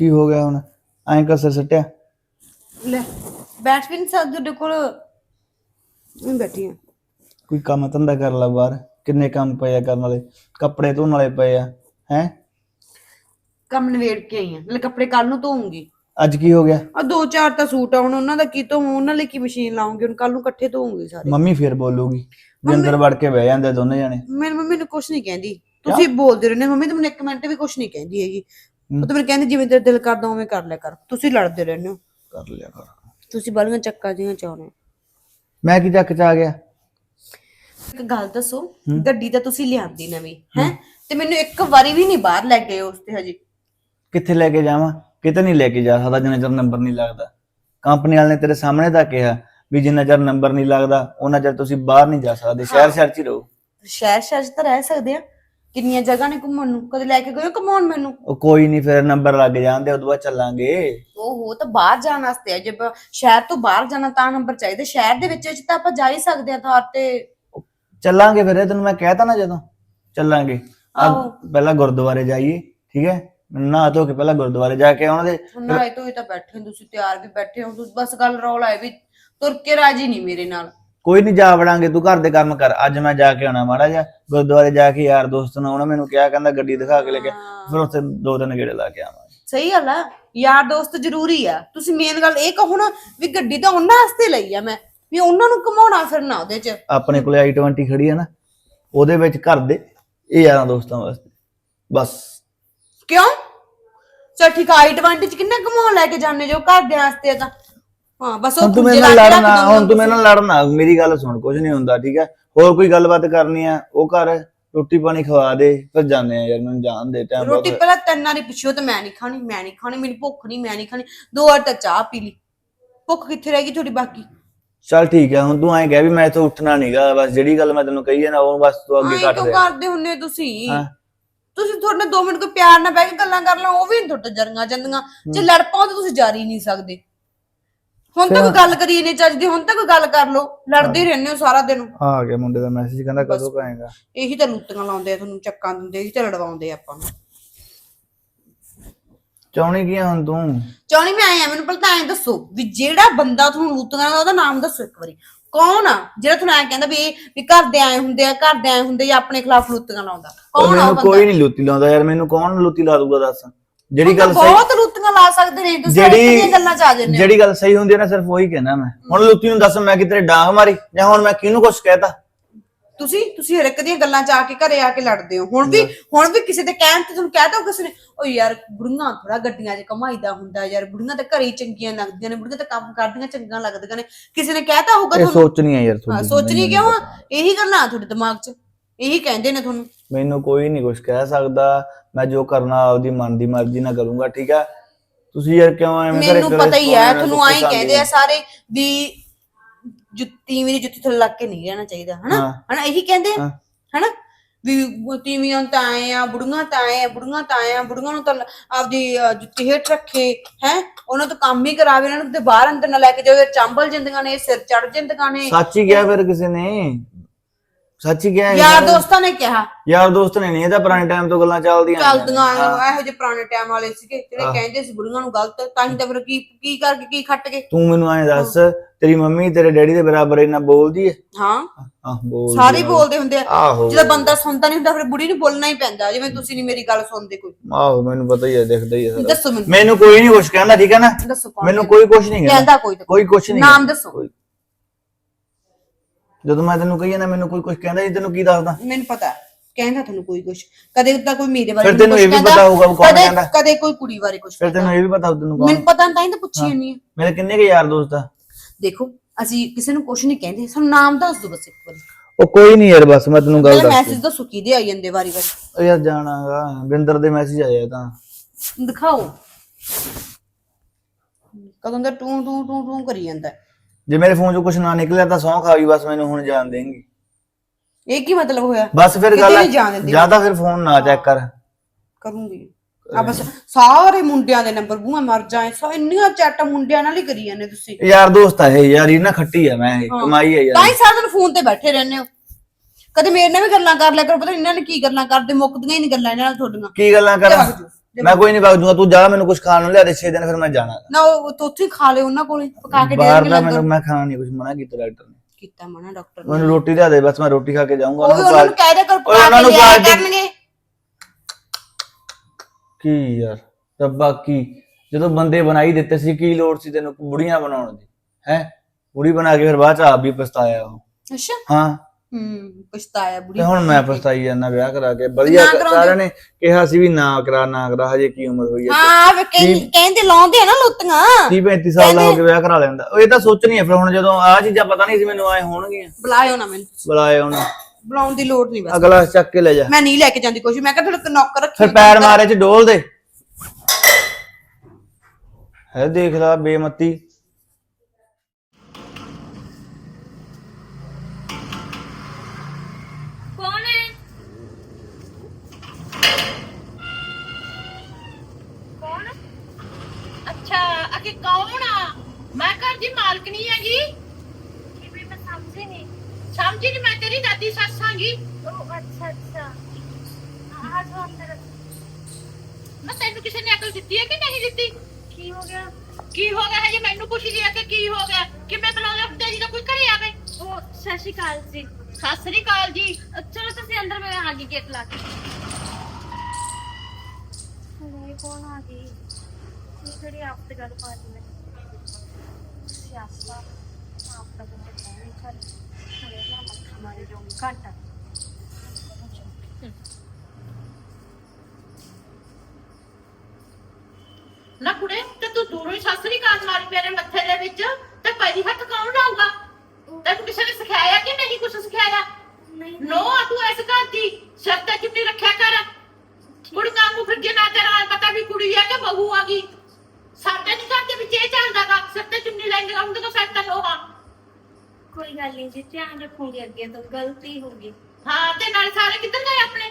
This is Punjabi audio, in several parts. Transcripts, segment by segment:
ਕੀ ਹੋ ਗਿਆ ਹੁਣ? ਐਂ ਕਸਰ ਸੱਟਿਆ? ਲੈ ਬੈਠ ਵੀ ਨਹੀਂ ਸਕਦੀ ਤੁਹਾਡੇ ਕੋਲ। ਮੈਂ ਬੈਠੀ ਆ। ਕੋਈ ਕੰਮ ਧੰਦਾ ਕਰ ਲੈ ਬਾਹਰ। ਕਿੰਨੇ ਕੰਮ ਪਏ ਆ ਕਰਨ ਵਾਲੇ? ਕੱਪੜੇ ਧੋਣ ਵਾਲੇ ਪਏ ਆ ਹੈ? ਕੰਮ ਨਵੇੜ ਕੇ ਆਈ ਆ। ਨਾਲੇ ਕੱਪੜੇ ਕੱਲ ਨੂੰ ਧੋਉਂਗੀ ਅੱਜ ਕੀ ਹੋ ਗਿਆ? ਆ ਦੋ ਚਾਰ ਤਾਂ ਸੂਟ ਆ ਹੁਣ ਉਹਨਾਂ ਦਾ ਕੀ ਧੋਵਾਂ? ਉਹਨਾਂ ਲਈ ਕੀ ਮਸ਼ੀਨ ਲਾਉਂਗੀ? ਹੁਣ ਕੱਲ ਨੂੰ ਇਕੱਠੇ ਧੋਉਂਗੀ ਸਾਰੇ। ਮੰਮੀ ਫੇਰ ਬੋਲੂਗੀ। ਵੀ ਅੰਦਰ ਵੜ ਕੇ ਬਹਿ ਜਾਂਦੇ ਦੋਨੇ ਜਾਣੇ। ਮੇਰੀ ਮੰਮੀ ਨੂੰ ਕੁਝ ਨਹੀਂ ਕਹਿੰਦੀ। ਤੁਸੀਂ ਬੋਲਦੇ ਰਹਿੰਦੇ ਮੰਮੀ ਤਾਂ ਮੈਨੂੰ ਇੱਕ ਮਿੰਟ ਵੀ ਕੁਝ ਨਹੀਂ ਕਹਿੰਦੀ ਹੈਗੀ। ਉਹ ਤਾਂ ਮੈਨੂੰ ਕਹਿੰਦੀ ਜਿਵੇਂ ਤੇਰਾ ਦਿਲ ਕਰਦਾ ਉਵੇਂ ਕਰ ਲਿਆ ਕਰ। ਤੁਸੀਂ ਲੜਦੇ ਰਹਿੰਦੇ ਹੋ। ਕਰ ਲਿਆ ਕਰ। ਤੁਸੀਂ ਬਾਲੀਆਂ ਚੱਕਾ ਜੀਆਂ ਚਾਹੁੰਦੇ ਹੋ ਮੈਂ ਕੀ ਚੱਕ ਚ ਆ ਗਿਆ? ਇੱਕ ਗੱਲ ਦੱਸੋ ਗੱਡੀ ਤਾਂ ਤੁਸੀਂ ਲਿਆਂਦੀ ਨਵੀਂ ਹੈ। ਤੇ ਮੈਨੂੰ ਇੱਕ ਵਾਰੀ ਵੀ ਨਹੀਂ ਬਾਹਰ ਲੈ ਗਏ ਉਸ ਤੇ ਹਜੇ। ਕਿੱਥੇ ਲੈ ਕੇ ਜਾਵਾਂ? ਕਿਤੇ ਨਹੀਂ ਲੈ ਕੇ ਜਾ ਸਕਦਾ ਜਿੰਨਾ ਚਿਰ ਨੰਬਰ ਨਹੀਂ ਲੱਗਦਾ। ਕੰਪਨੀ ਵਾਲੇ ਨੇ ਤੇਰੇ ਸਾਹਮਣੇ ਤਾਂ ਕਿਹਾ ਵੀ ਜਿੰਨਾ ਚਿਰ ਨੰਬਰ ਨਹੀਂ ਲੱਗਦਾ ਉਹਨਾਂ ਚਿਰ ਤੁਸੀਂ ਬਾਹਰ ਨਹੀਂ ਜਾ ਸਕਦੇ। ਸ਼ਹਿਰ ਸ਼ਹਿਰ ਚ ਹੀ ਰਹੋ। ਸ਼ਹਿਰ ਸ਼ਹਿਰ 'ਚ ਤਾਂ ਰਹਿ ਸਕਦੇ ਆ। ਕਿੰਨੀਆਂ ਜਗ੍ਹਾ ਨੇ ਘੁੰਮਣ ਨੂੰ? ਕਦੇ ਲੈ ਕੇ ਗਏ ਹੋ ਘੁਮਾਉਣ ਮੈਨੂੰ? ਉਹ ਕੋਈ ਨਹੀਂ ਫਿਰ ਨੰਬਰ ਲੱਗ ਜਾਂਦੇ ਉਦੋਂ ਬਾਅਦ ਚੱਲਾਂਗੇ। ਉਹ ਤਾਂ ਬਾਹਰ ਜਾਣ ਵਾਸਤੇ ਆ ਜੇ ਬ- ਸ਼ਹਿਰ ਤੋਂ ਬਾਹਰ ਜਾਣਾ ਤਾਂ ਨੰਬਰ ਚਾਹੀਦਾ। ਸ਼ਹਿਰ ਦੇ ਵਿੱਚ ਵਿੱਚ ਤਾਂ ਆਪਾਂ ਜਾ ਹੀ ਸਕਦੇ ਆ ਥਾਰ ਤੇ। ਚੱਲਾਂਗੇ ਫਿਰ ਤੈਨੂੰ ਮੈਂ ਕਹਿਤਾ ਨਾ ਜਦੋਂ। ਚੱਲਾਂਗੇ। ਆਹੋ। ਪਹਿਲਾਂ ਗੁਰਦੁਆਰੇ ਜਾਈਏ ਠੀਕ ਹੈ? ਨਾ ਧੋ ਕੇ ਪਹਿਲਾਂ ਗੁਰਦੁਆਰੇ ਜਾ ਕੇ ਉਹਨਾਂ ਦੇ ਨਾ ਇਹ ਤੋਂ ਹੀ ਤਾਂ ਬੈਠੇ ਹੋ ਤੁਸੀਂ ਤਿਆਰ ਵੀ ਬੈਠੇ ਹੋ ਤੁਸੀਂ ਬਸ ਗੱਲ ਰੌਲਾ ਹੈ ਵੀ ਤੁਰ ਕੇ ਰਾਜੀ ਨਹੀਂ ਮੇਰੇ ਨਾਲ। ਕੋਈ ਨਹੀਂ ਜਾ ਵੜਾਂਗੇ ਤੂੰ ਘਰ ਦੇ ਕੰਮ ਕਰ। ਅੱਜ ਮੈਂ ਜਾ ਕੇ ਆਉਣਾ ਮਾੜਾ ਜਿਹਾ ਗੁਰਦੁਆਰੇ ਜਾ ਕੇ ਯਾਰ ਦੋਸਤ ਨੂੰ ਉਹਨਾਂ ਮੈਨੂੰ ਕਿਹਾ ਕਹਿੰਦਾ ਗੱਡੀ ਦਿਖਾ ਕੇ ਲੈ ਕੇ ਫਿਰ ਉੱਥੇ ਦੋ ਤਿੰਨ ਗੇੜੇ ਲਾ ਕੇ ਆਵਾਂਗੇ। ਸਹੀ ਗੱਲ ਆ ਯਾਰ ਦੋਸਤ ਜ਼ਰੂਰੀ ਆ। ਤੁਸੀਂ ਮੇਨ ਗੱਲ ਇਹ ਕਹੋ ਨਾ ਵੀ ਗੱਡੀ ਤਾਂ ਉਹਨਾਂ ਵਾਸਤੇ ਲਈ ਆ ਮੈਂ ਵੀ ਉਹਨਾਂ ਨੂੰ ਘਮਾਉਣਾ ਫਿਰਨਾ ਉਹਦੇ 'ਚ। ਆਪਣੇ ਕੋਲੇ i20 ਖੜੀ ਹੈ ਨਾ ਉਹਦੇ ਵਿੱਚ ਘਰ ਦੇ ਇਹ ਯਾਰਾਂ ਦੋਸਤਾਂ ਵਾਸਤੇ। ਬਸ। ਕਿਉਂ? ਚਲ ਠੀਕ ਆ i20 ਚ ਕਿੰਨਾ ਘਮਾਉਣ ਲੈ ਕੇ ਜਾਂਦੇ ਜੋ ਘਰ ਦੇ ਵਾਸਤੇ ਆ ਤਾਂ? ਹਾਂ ਬਸ ਉਹ ਹੁਣ ਤੂੰ ਖੁੰਝੇ ਮੇਰੇ ਨਾਲ ਲਾ ਕੇ ਰੱਖ ਲੜਨਾ ਦਿੰਦੇ ਹੁਣ ਤੂੰ ਹੋ ਮੇਰੇ ਨਾਲ ਲੜਨਾ ਮੇਰੀ ਗੱਲ ਸੁਣ ਕੁਝ ਨਹੀਂ ਹੁੰਦਾ ਠੀਕ ਹੈ? ਹੋਰ ਕੋਈ ਗੱਲਬਾਤ ਕਰਨੀ ਆ? ਉਹ ਕਰ ਰੋਟੀ ਪਾਣੀ ਖਵਾ ਦੇ ਫਿਰ ਜਾਂਦੇ ਆ ਯਾਰ ਮੈਨੂੰ ਜਾਣ ਦੇ ਟਾਈਮ ਰੋਟੀ ਪਹਿਲਾਂ ਤਿੰਨ ਵਾਰੀ ਪੁੱਛਿਓ ਤਾਂ ਮੈਂ ਨਹੀਂ ਖਾਣੀ ਮੈਂ ਨਹੀਂ ਖਾਣੀ ਮੈਨੂੰ ਭੁੱਖ ਨਹੀਂ ਮੈਂ ਨਹੀਂ ਖਾਣੀ। ਦੋ ਵਾਰ ਤਾਂ ਚਾਹ ਪੀ ਲਈ। ਭੁੱਖ ਕਿੱਥੇ ਰਹਿ ਗਈ ਤੁਹਾਡੀ ਬਾਕੀ? ਚੱਲ ਠੀਕ ਹੈ ਹੁਣ ਤੂੰ ਐਂ ਕਹਿ ਵੀ ਮੈਂ ਇੱਥੋਂ ਉੱਠਣਾ ਨਹੀਂਗਾ ਬਸ ਜਿਹੜੀ ਗੱਲ ਮੈਂ ਤੈਨੂੰ ਕਹੀ ਹੈ ਨਾ ਉਹ ਬਸ ਤੂੰ ਅੱਗੇ ਆਏਂ ਕੱਟ ਕਿਉਂ ਦੇ। ਕਰਦੇ ਹੁੰਨੇ ਤੁਸੀਂ? ਹਾਂ। ਤੁਸੀਂ ਤੁਹਾਡੇ ਨਾਲ 2 ਮਿੰਟ ਕੋਈ ਪਿਆਰ ਨਾਲ ਬਹਿ ਕੇ ਗੱਲਾਂ ਕਰ ਲਓ ਉਹ ਵੀ ਨੀ ਤੁਹਾਡੇ ਜਰੀਆਂ ਜਾਂਦੀਆਂ। ਜੇ ਲੜ ਪਾਓ ਤਾਂ ਤੁਸੀਂ ਜਾਰੀ ਨਹੀਂ ਸਕਦੇ। ਹੁਣ ਤਾਂ ਕੋਈ ਗੱਲ ਕਰੀ ਨਹੀਂ ਚੱਜਦੀ ਹੁਣ ਤਾਂ ਕੋਈ ਗੱਲ ਕਰ ਲਓ ਲੜਦੇ ਹੀ। ਰਹਿੰਦੇ ਹੋ ਸਾਰਾ ਦਿਨ। ਆ ਗਿਆ ਮੁੰਡੇ ਦਾ ਮੈਸੇਜ ਕਹਿੰਦਾ ਕਦੋਂ ਪਾਏਗਾ? ਇਹੀ ਤਾਂ ਲੁੱਟੀਆਂ ਲਾਉਂਦੇ ਆ ਤੁਹਾਨੂੰ ਚੱਕਾਂ ਦਿੰਦੇ ਇਹੀ ਤਾਂ ਲੜਵਾਉਂਦੇ ਆ ਆਪਾਂ ਨੂੰ। ਚਾਉਣੀ ਕੀ ਆ ਹੁਣ ਤੂੰ? ਚਾਹਣੀ ਮੈਂ ਆਇਆ ਮੈਨੂੰ ਪਹਿਲਾਂ ਤਾਂ ਐਂ ਦੱਸੋ ਵੀ ਜਿਹੜਾ ਬੰਦਾ ਤੁਹਾਨੂੰ ਲੁੱਟੀਆਂ ਲਾਉਂਦਾ ਉਹਦਾ ਨਾਮ ਦੱਸੋ ਇੱਕ ਵਾਰੀ। ਕੌਣ ਆ? ਜਿਹੜਾ ਤੁਹਾਨੂੰ ਐਂ ਕਹਿੰਦਾ ਵੀ ਇਹ ਵੀ ਘਰ ਦੇ ਆਏ ਹੁੰਦੇ ਆ ਘਰ ਦੇ ਆਏ ਹੁੰਦੇ ਜਾਂ ਆਪਣੇ ਖਿਲਾਫ ਲੁੱਟੀਆਂ ਲਾਉਂਦਾ। ਕੌਣ ਆ ਉਹ ਮੈਨੂੰ ਬੰਦਾ? ਕੋਈ ਨਹੀਂ ਲੁੱਤੀ ਲਾਉਂਦਾ ਯਾਰ ਮੈਨੂੰ ਕੌਣ ਲੁੱਤੀ ਲਾ ਦੂਗਾ ਦੱਸ? ਜਿਹੜੀ ਗੱਲ ਸਹੀ ਬਹੁਤ ਲੁੱਟੀਆਂ ਲਾ ਸਕਦੇ ਨੇ ਤੁਸੀਂ ਜਿਹੜੀ ਗੱਲਾਂ ਚ ਆ ਜਾਂਦੇ ਜਿਹੜੀ ਗੱਲ ਸਹੀ ਹੁੰਦੀ ਹੈ ਨਾ ਸਿਰਫ ਉਹੀ ਕਹਿਣਾ ਮੈਂ। ਹੁਣ ਲੁੱਤੀ ਨੂੰ ਦੱਸ ਮੈਂ ਕਿਤੇ ਡਾਂਗ ਮਾਰੀ ਜਾਂ ਹੁਣ ਮੈਂ ਕਿਹਨੂੰ ਕੁਛ ਕਹਿਤਾ? ਤੁਸੀਂ ਤੁਸੀਂ ਹਰ ਇੱਕ ਦੀਆਂ ਗੱਲਾਂ ਚ ਆ ਕੇ ਘਰੇ ਆ ਕੇ ਲੜਦੇ ਹੋ। ਹੁਣ ਵੀ ਹੁਣ ਵੀ ਕਿਸੇ ਦੇ ਕਹਿਣ ਤੇ ਤੁਹਾਨੂੰ ਕਹਿਤਾ ਕਿਸੇ ਨੇ ਓ ਯਾਰ ਬੁੜੀਆਂ ਥੋੜਾ ਗੱਡੀਆਂ 'ਚ ਕਮਾਈਦਾ ਹੁੰਦਾ ਯਾਰ ਬੁੜੀਆਂ ਤਾਂ ਘਰੇ ਹੀ ਚੰਗੀਆਂ ਲੱਗਦੀਆਂ ਨੇ ਬੁੜੀਆਂ ਤਾਂ ਕੰਮ ਕਰਦੀਆਂ ਚੰਗੀਆਂ ਲੱਗਦੀਆਂ ਨੇ। ਕਿਸੇ ਨੇ ਕਹਿਤਾ ਹੋਊਗਾ ਇਹ ਤੁਹਾਨੂੰ? ਸੋਚਣੀ ਹੈ ਯਾਰ ਹਾਂ, ਤੁਹਾਡੀ ਸੋਚਣੀ ਕਿਉਂ ਇਹੀ ਗੱਲਾਂ ਤੁਹਾਡੇ ਦਿਮਾਗ 'ਚ। ਇਹੀ ਕਹਿੰਦੇ ਨੇ ਤੁਹਾਨੂੰ? ਮੈਨੂੰ ਕੋਈ ਨਹੀਂ ਕੁਛ ਕਹਿ ਸਕਦਾ। ਮੈਂ ਜੋ ਕਰਨਾ ਆਪਦੀ ਮਨ ਦੀ ਮਰਜ਼ੀ ਨਾਲ ਕਰੂੰਗਾ ਠੀਕ ਆ? ਤੁਸੀਂ ਯਾਰ ਕਿਉਂ ਐਵੇਂ ਘਰੇ ਮੈਨੂੰ ਪਤਾ ਹੀ ਹੈ ਤੁਹਾਨੂੰ ਆਈ ਕਹਿੰਦੇ ਆ ਸਾਰੇ ਵੀ ਜੁੱਤੀ ਮੇਰੀ ਜੁੱਤੀ ਥੱਲੇ ਲੱਗ ਕੇ ਨਹੀਂ ਰਹਿਣਾ ਚਾਹੀਦਾ ਹਨਾ? ਹਾਂ। ਹਨਾ ਇਹੀ ਕਹਿੰਦੇ ਹਾਂ। ਹਨਾ? ਵੀ ਤੀਵੀਆਂ ਤਾਂ ਆਏ ਆ ਬੁੜੀਆਂ ਤਾਂ ਆਏ ਆ ਬੁੜੀਆਂ ਤਾਂ ਆਏ ਆ ਬੁੜੀਆਂ ਨੂੰ ਤਾਂ ਆਪਦੀ ਜੁੱਤੀ ਹੇਠ ਰੱਖੇ ਹੈ? ਉਹਨਾਂ ਤੋਂ ਕੰਮ ਹੀ ਕਰਾਵੇ ਇਹਨਾਂ ਨੂੰ ਤੇ ਬਾਹਰ ਅੰਦਰ ਨਾ ਲੈ ਕੇ ਜਾਵੇ ਚਾਂਬਲ ਜਿੰਦਗਾਂ ਨੇ ਸਿਰ ਚੜ ਜਿੰਦਗਾਂ ਨੇ। ਸੱਚ ਹੀ ਕਿਹਾ ਫਿਰ ਕਿਸੇ ਨੇ? ਸੱਚ ਹੀ ਕਿਹਾ ਯਾਰ ਦੋਸਤਾਂ ਨੇ ਕਿਹਾ। ਯਾਰ ਦੋਸਤ ਨੇ ਨਹੀਂ ਇਹ ਤਾਂ ਪੁਰਾਣੇ ਟਾਈਮ ਤੋਂ ਗੱਲਾਂ ਚੱਲਦੀਆਂ ਨੇ। ਚੱਲਦੀਆਂ ਇਹੋ ਜਿਹੇ ਪੁਰਾਣੇ ਟਾਈਮ ਵਾਲੇ ਸੀਗੇ ਜਿਹੜੇ ਕਹਿੰਦੇ ਸੀ ਬੁੜੀਆਂ ਨੂੰ ਗਲਤ। ਤਾਂ ਹੀ ਤਾਂ ਫਿਰ ਕੀ ਕੀ ਕਰਕੇ ਕੀ ਖੱਟ ਗਏ? ਤੂੰ ਮੈਨੂੰ ਐਂ ਦੱਸ ਤੇਰੀ ਮੰਮੀ ਤੇਰੇ ਡੈਡੀ ਦੇ ਬਰਾਬਰ ਇੰਨਾ ਬੋਲਦੀ ਹੈ? ਹਾਂ। ਆਹ ਬੋਲ ਸਾਰੇ ਹੀ। ਬੋਲਦੇ ਹੁੰਦੇ ਆ। ਆਹੋ। ਜਦੋਂ ਬੰਦਾ ਸੁਣਦਾ ਨਹੀਂ ਹੁੰਦਾ ਫਿਰ ਬੁੜੀ ਨੂੰ ਬੋਲਣਾ ਹੀ ਪੈਂਦਾ। ਜਿਵੇਂ ਤੁਸੀਂ ਨਹੀਂ ਮੇਰੀ ਗੱਲ ਸੁਣਦੇ ਕੋਈ। ਆਹੋ ਮੈਨੂੰ ਪਤਾ ਹੀ ਹੈ ਦਿਖਦਾ ਹੀ ਹੈ ਸਾਰਾ। ਦੱਸੋ ਮੈਨੂੰ। ਮੈਨੂੰ ਕੋਈ ਨਹੀਂ ਕੁਛ ਕਹਿੰਦਾ ਠੀਕ ਹੈ ਨਾ? ਦੱਸੋ ਕੌਣ ਮੈਨੂੰ ਕੋਈ ਕੁਛ ਨਹੀਂ ਕਹਿੰਦਾ। ਕਹਿੰਦਾ ਕੋਈ ਤਾਂ ਕੋਈ। ਕੁਛ ਨਹੀਂ ਨਾਮ ਦੱਸੋ। ਕੋਈ ਜਦੋਂ ਮੈਂ ਤੈਨੂੰ ਕਹੀ ਨਾ ਮੈਨੂੰ ਕੋਈ ਕੁਛ ਕਹਿੰਦਾ ਜੀ ਤੈਨੂੰ ਕੀ ਦੱਸਦਾ? ਮੈਨੂੰ ਪਤਾ ਹੈ, ਕਹਿੰਦਾ ਤੁਹਾਨੂੰ ਕੋਈ ਕੁਛ। ਕਦੇ ਤਾਂ ਕੋਈ ਮੇਰੇ ਬਾਰੇ ਫਿਰ ਤੈਨੂੰ ਇਹ ਵੀ ਪਤਾ ਹੋਊਗਾ ਵੀ ਕੌਣ ਕਹਿੰਦਾ। ਕਦੇ ਕੋਈ ਕੁੜੀ ਬਾਰੇ ਕੁਛ ਫਿਰ ਤੈਨੂੰ ਇਹ ਵੀ ਪਤਾ ਤੈਨੂੰ ਕੌਣ? ਮੈਨੂੰ ਪਤਾ ਤਾਂ ਹੀ ਤਾਂ ਪੁੱਛੀ ਨਹੀਂ ਮੇਰੇ ਕਿੰਨੇ ਕੇ ਯਾਰ ਦੋਸਤ ਆ? ਦੇਖੋ ਅਸੀਂ ਕਿਸੇ ਨੂੰ ਕੁਛ ਨਹੀਂ ਕਹਿੰਦੇ ਸਾਨੂੰ ਨਾਮ ਦੱਸ ਦਿਓ ਬਸ ਇੱਕ ਵਾਰੀ। ਉਹ ਕੋਈ ਨਹੀਂ ਯਾਰ ਬਸ ਮੈਂ ਤੈਨੂੰ ਗੱਲ ਪਹਿਲਾਂ ਦੱਸ ਮੈਸੇਜ ਦੱਸੋ ਕਿਹਦੇ ਆਈ ਜਾਂਦੇ ਵਾਰੀ ਵਾਰੀ। ਉਹ ਯਾਰ ਜਾਣਾਗਾ ਬਿੰਦਰ ਦੇ ਮੈਸੇਜ ਆਏ ਆ ਤਾਂ। ਦਿਖਾਓ। ਕਦੋਂ ਦਾ ਟੂ ਟੂ ਟੂ ਟੂ ਕਰੀ ਜਾਂਦਾ। ਹੈ। ਜੇ ਮੇਰੇ ਫੋਨ 'ਚੋਂ ਕੁਛ ਨਾ ਨਿਕਲਿਆ ਤਾਂ ਸੌਂ ਖਾਵੀ ਬਸ ਮੈਨੂੰ ਹੁਣ ਜਾਣ ਦੇਂਗੀ। ਇਹ ਕੀ ਮਤਲਬ ਹੋਇਆ? ਬਸ ਫਿਰ ਕਿਤੇ ਗੱਲ ਨਹੀਂ ਜਾਣ ਦਿੰਦੀ। ਜ਼ਿਆਦਾ ਫਿਰ ਫੋਨ ਨਾ ਚੈੱਕ ਕਰ। ਕਰੂੰਗੀ। ਆ ਬਸ ਸਾਰੇ ਮੁੰਡਿਆਂ ਦੇ ਨੰਬਰ ਬੂਹਾ ਮਰ ਜਾਏ ਸੋ ਇੰਨੀਆਂ ਚੈਟ ਮੁੰਡਿਆਂ ਨਾਲ ਹੀ ਕਰੀ ਜਾਂਦੇ ਤੁਸੀਂ। ਯਾਰ ਦੋਸਤ ਆ ਇਹ ਯਾਰ ਇਹ ਨਾ ਖੱਟੀ ਆ ਮੈਂ ਇਹ ਕਮਾਈ ਆ ਤਾਂ ਯਾਰ ਹੀ ਸਾਰਾ ਦਿਨ ਫੋਨ ਤੇ ਬੈਠੇ ਰਹਿੰਦੇ ਹੋ। ਕਦੇ ਮੇਰੇ ਨਾਲ ਵੀ ਗੱਲਾਂ ਕਰ ਲਿਆ ਕਰੋ ਪਤਾ ਨੀ ਇਹਨਾਂ ਨੇ ਕੀ ਗੱਲਾਂ ਕਰਦੇ ਮੁੱਕਦੀਆਂ ਹੀ ਨਹੀਂ ਗੱਲਾਂ ਇਹਨਾਂ ਨਾਲ ਤੁਹਾਡੀਆਂ। ਕੀ ਗੱਲਾਂ ਕਰਾਂ। ਮੈਂ ਕੋਈ ਨਹੀਂ ਵਗ ਜੂਗਾ ਤੂੰ ਜਾ ਮੈਨੂੰ ਕੁਝ ਖਾਣ ਨੂੰ ਲਿਆ ਦੇ 6 ਦਿਨ ਫਿਰ ਮੈਂ ਜਾਣਾ। ਨਾ ਉਹ ਤੂੰ ਉੱਥੇ ਹੀ ਖਾ ਲਿਓ ਉਹਨਾਂ ਕੋਲੇ ਪਕਾ ਕੇ ਦੇ ਬਾਹਰ ਦੇਣਗੇ ਦਾ ਲੰਗਰ ਮੈਨੂੰ ਮੈਂ ਖਾਣਾ ਨਹੀਂ ਕੁਝ ਮਨਾ ਕੀਤਾ ਡਾਕਟਰ ਨੇ। ਕੀਤਾ ਮਨਾ ਡਾਕਟਰ ਨੇ। ਮੈਨੂੰ ਰੋਟੀ ਲਿਆ ਦੇ ਬਸ ਮੈਂ ਰੋਟੀ ਖਾ ਕੇ ਜਾਊਂਗਾ ਉਹ ਵੀ ਉਹਨਾਂ ਨੂੰ ਕਹਿ ਦੇ ਕਰ ਓਏ ਪਕਾ ਉਹਨਾਂ ਕੇ ਨੂੰ ਲਿਆ ਪਾ ਕੇ- ਕਰਨਗੇ। ਕੀ ਯਾਰ ਰੱਬਾ ਕੀ? ਜਦੋਂ ਬੰਦੇ ਬਣਾਈ ਦਿੱਤੇ ਸੀ ਕੀ ਲੋੜ ਸੀ ਤੈਨੂੰ ਬੁੜੀਆਂ ਬਣਾਉਣ ਦੀ? ਹੈ? ਬੁੜੀ ਬਣਾ ਕੇ ਫਿਰ ਬਾਅਦ ਚ ਆਪ ਵੀ ਪਛਤਾਇਆ ਉਹ। ਅੱਛਾ। ਹਾਂ। ਹੂੰ ਪਛਤਾਇਆ ਬੁੜੀ ਤੇ ਹੁਣ ਮੈਂ ਪਛਤਾਈ ਜਾਂਦਾ ਵਿਆਹ ਕਰਾ ਕੇ। ਵਧੀਆ ਨਾ ਕਰਾਉਂਦੇ। ਸਾਰਿਆਂ ਨੇ ਕਿਹਾ ਸੀ ਵੀ ਨਾ ਕਰਾ ਨਾ ਕਰਾ ਹਜੇ ਕੀ ਉਮਰ ਹੋਈ ਹੈ ਹਾਂ ਕਹਿੰਦੇ ਲਾਉਂਦੇ ਆ ਨਾ ਲੁੱਤੀਆਂ। 30 35 ਸਾਲ ਦਾ ਹੋ ਕੇ ਵਿਆਹ ਕਰਾ ਲੈਂਦਾ। ਉਹ ਇਹ ਤਾਂ ਸੋਚਣੀ ਹੈ ਫਿਰ ਹੁਣ ਜਦੋਂ ਆਹ ਚੀਜ਼ਾਂ ਪਤਾ ਨਹੀਂ ਸੀ ਮੈਨੂੰ ਆਏ ਹੋਣਗੀਆਂ। ਬੁਲਾਇਓ ਨਾ ਮੈਨੂੰ। ਬੁਲਾਏ ਬੁਲਾਉਣ ਦੀ ਲੋੜ ਨਹੀਂ ਬਸ। ਅਗਲਾ ਚੱਕ ਕੇ ਲੈ ਜਾ। ਮੈਂ ਨਹੀਂ ਲੈ ਕੇ ਜਾਂਦੀ ਕੁਛ ਮੈਂ ਕਿਹਾ ਤੁਹਾਡੇ ਨੌਕਰ ਰੱਖੀ ਫਿਰ ਪੈਰ ਮਾਰੇ ਚ ਡੋਲ ਦੇ। ਹੈ ਦੇਖ ਲਾ ਬੇਮਤੀ ਕੌਣ ਹੈ ਕੌਣ ਅੱਛਾ ਅਕੇ ਕੌਣ ਆ? ਮੈਂ ਘਰ ਦੀ ਮਾਲਕ ਨਹੀਂ ਹੈਗੀ। ਕਿਵੇਂ ਮੈਂ ਸਮਝੀ ਨਹੀਂ? ਸਮਝੀ ਨਹੀਂ ਮੈਂ ਤੇਰੀ ਦਾਦੀ ਸੱਸ ਆਂਗੀ ਉਹ ਅੱਛਾ ਅੱਛਾ। ਆ ਜੋ ਅੰਦਰ। ਮੈਂ ਤੈਨੂੰ ਕਿਸੇ ਨੇ ਅਕਲ ਦਿੱਤੀ ਹੈ ਕਿ ਨਹੀਂ ਦਿੱਤੀ? ਕੀ ਹੋ ਗਿਆ? ਕੀ ਹੋ ਗਿਆ? ਹੈ ਜੇ ਮੈਨੂੰ ਪੁੱਛਦੀ ਹੈ ਕਿ ਕੀ ਹੋ ਗਿਆ? ਕਿ ਮੈਂ ਬੁਲਾਉਂਦਾ ਹੁੰਦਾ ਜੀ ਦਾ ਕੋਈ ਘਰੇ ਆਵੇ? ਉਹ ਸਤਿ ਸ਼੍ਰੀ ਅਕਾਲ ਜੀ। ਸਤਿ ਸ੍ਰੀ ਅਕਾਲ ਜੀ। ਚਲੋ ਤੁਸੀਂ ਅੰਦਰ ਮੈਂ ਆ ਗਈ ਗੇਟ ਲਾ ਕੇ ਨਹੀਂ ਕੌਣ ਆ ਗਈ ਕਰੀ ਆਪ ਤੇ ਗੱਲ ਪਾ ਰਹੀ ਮੈਂ ਸਿਆਸਾ ਆਪ ਦਾ ਬੰਦਾ ਕੌਣ ਨਹੀਂ ਕਰ ਅਰੇ ਨਾ ਮੱਥਾ ਮਾਰੇ ਜੋ ਘੰਟਾ ਨਾ ਕੁੜੇ ਤੇ ਤੂੰ ਦੂਰੋਂ ਹੀ ਸਤਿ ਸ੍ਰੀ ਅਕਾਲ ਮਾਰੀ ਮੇਰੇ ਮੱਥੇ ਦੇ ਵਿੱਚ ਤੇ ਪਹਿਲੀ ਹੱਥ ਕੌਣ ਲਾਊਗਾ? ਤੈਨੂੰ ਕਿਸੇ ਨੇ ਸਿਖਾਇਆ ਕਿ ਨਹੀਂ ਕੁਝ ਸਿਖਾਇਆ? ਨਹੀਂ ਨੋ ਆ ਤੂੰ ਇਸ ਘਰ ਦੀ ਸਿਰ ਤੇ ਚੁੰਨੀ ਰੱਖਿਆ ਕਰ। ਕੁੜੀਆਂ ਨੂੰ ਫਿਰ ਜੇ ਨਾ ਤੇਰਾ ਪਤਾ ਵੀ ਕੁੜੀ ਆ ਕਿ ਬਹੂ ਆ ਗਈ। ਸਾਡੇ ਨਹੀਂ ਘਰ ਦੇ ਵਿੱਚ ਇਹ ਚੱਲਦਾ ਗਾ ਸਿਰ ਤੇ ਚੁੰਨੀ ਹੁੰਦੇ ਕੋ ਸਿਰ ਤੇ ਲੋਹਾ ਕੋਈ ਗੱਲ ਨਹੀਂ ਜੀ ਧਿਆਨ ਰੱਖੂਗੀ ਅੱਗੇ ਤੋਂ ਗਲਤੀ ਹੋ ਗਈ ਹਾਂ ਤੇ ਨਾਲ ਸਾਰੇ ਕਿੱਧਰ ਗਏ ਆਪਣੇ?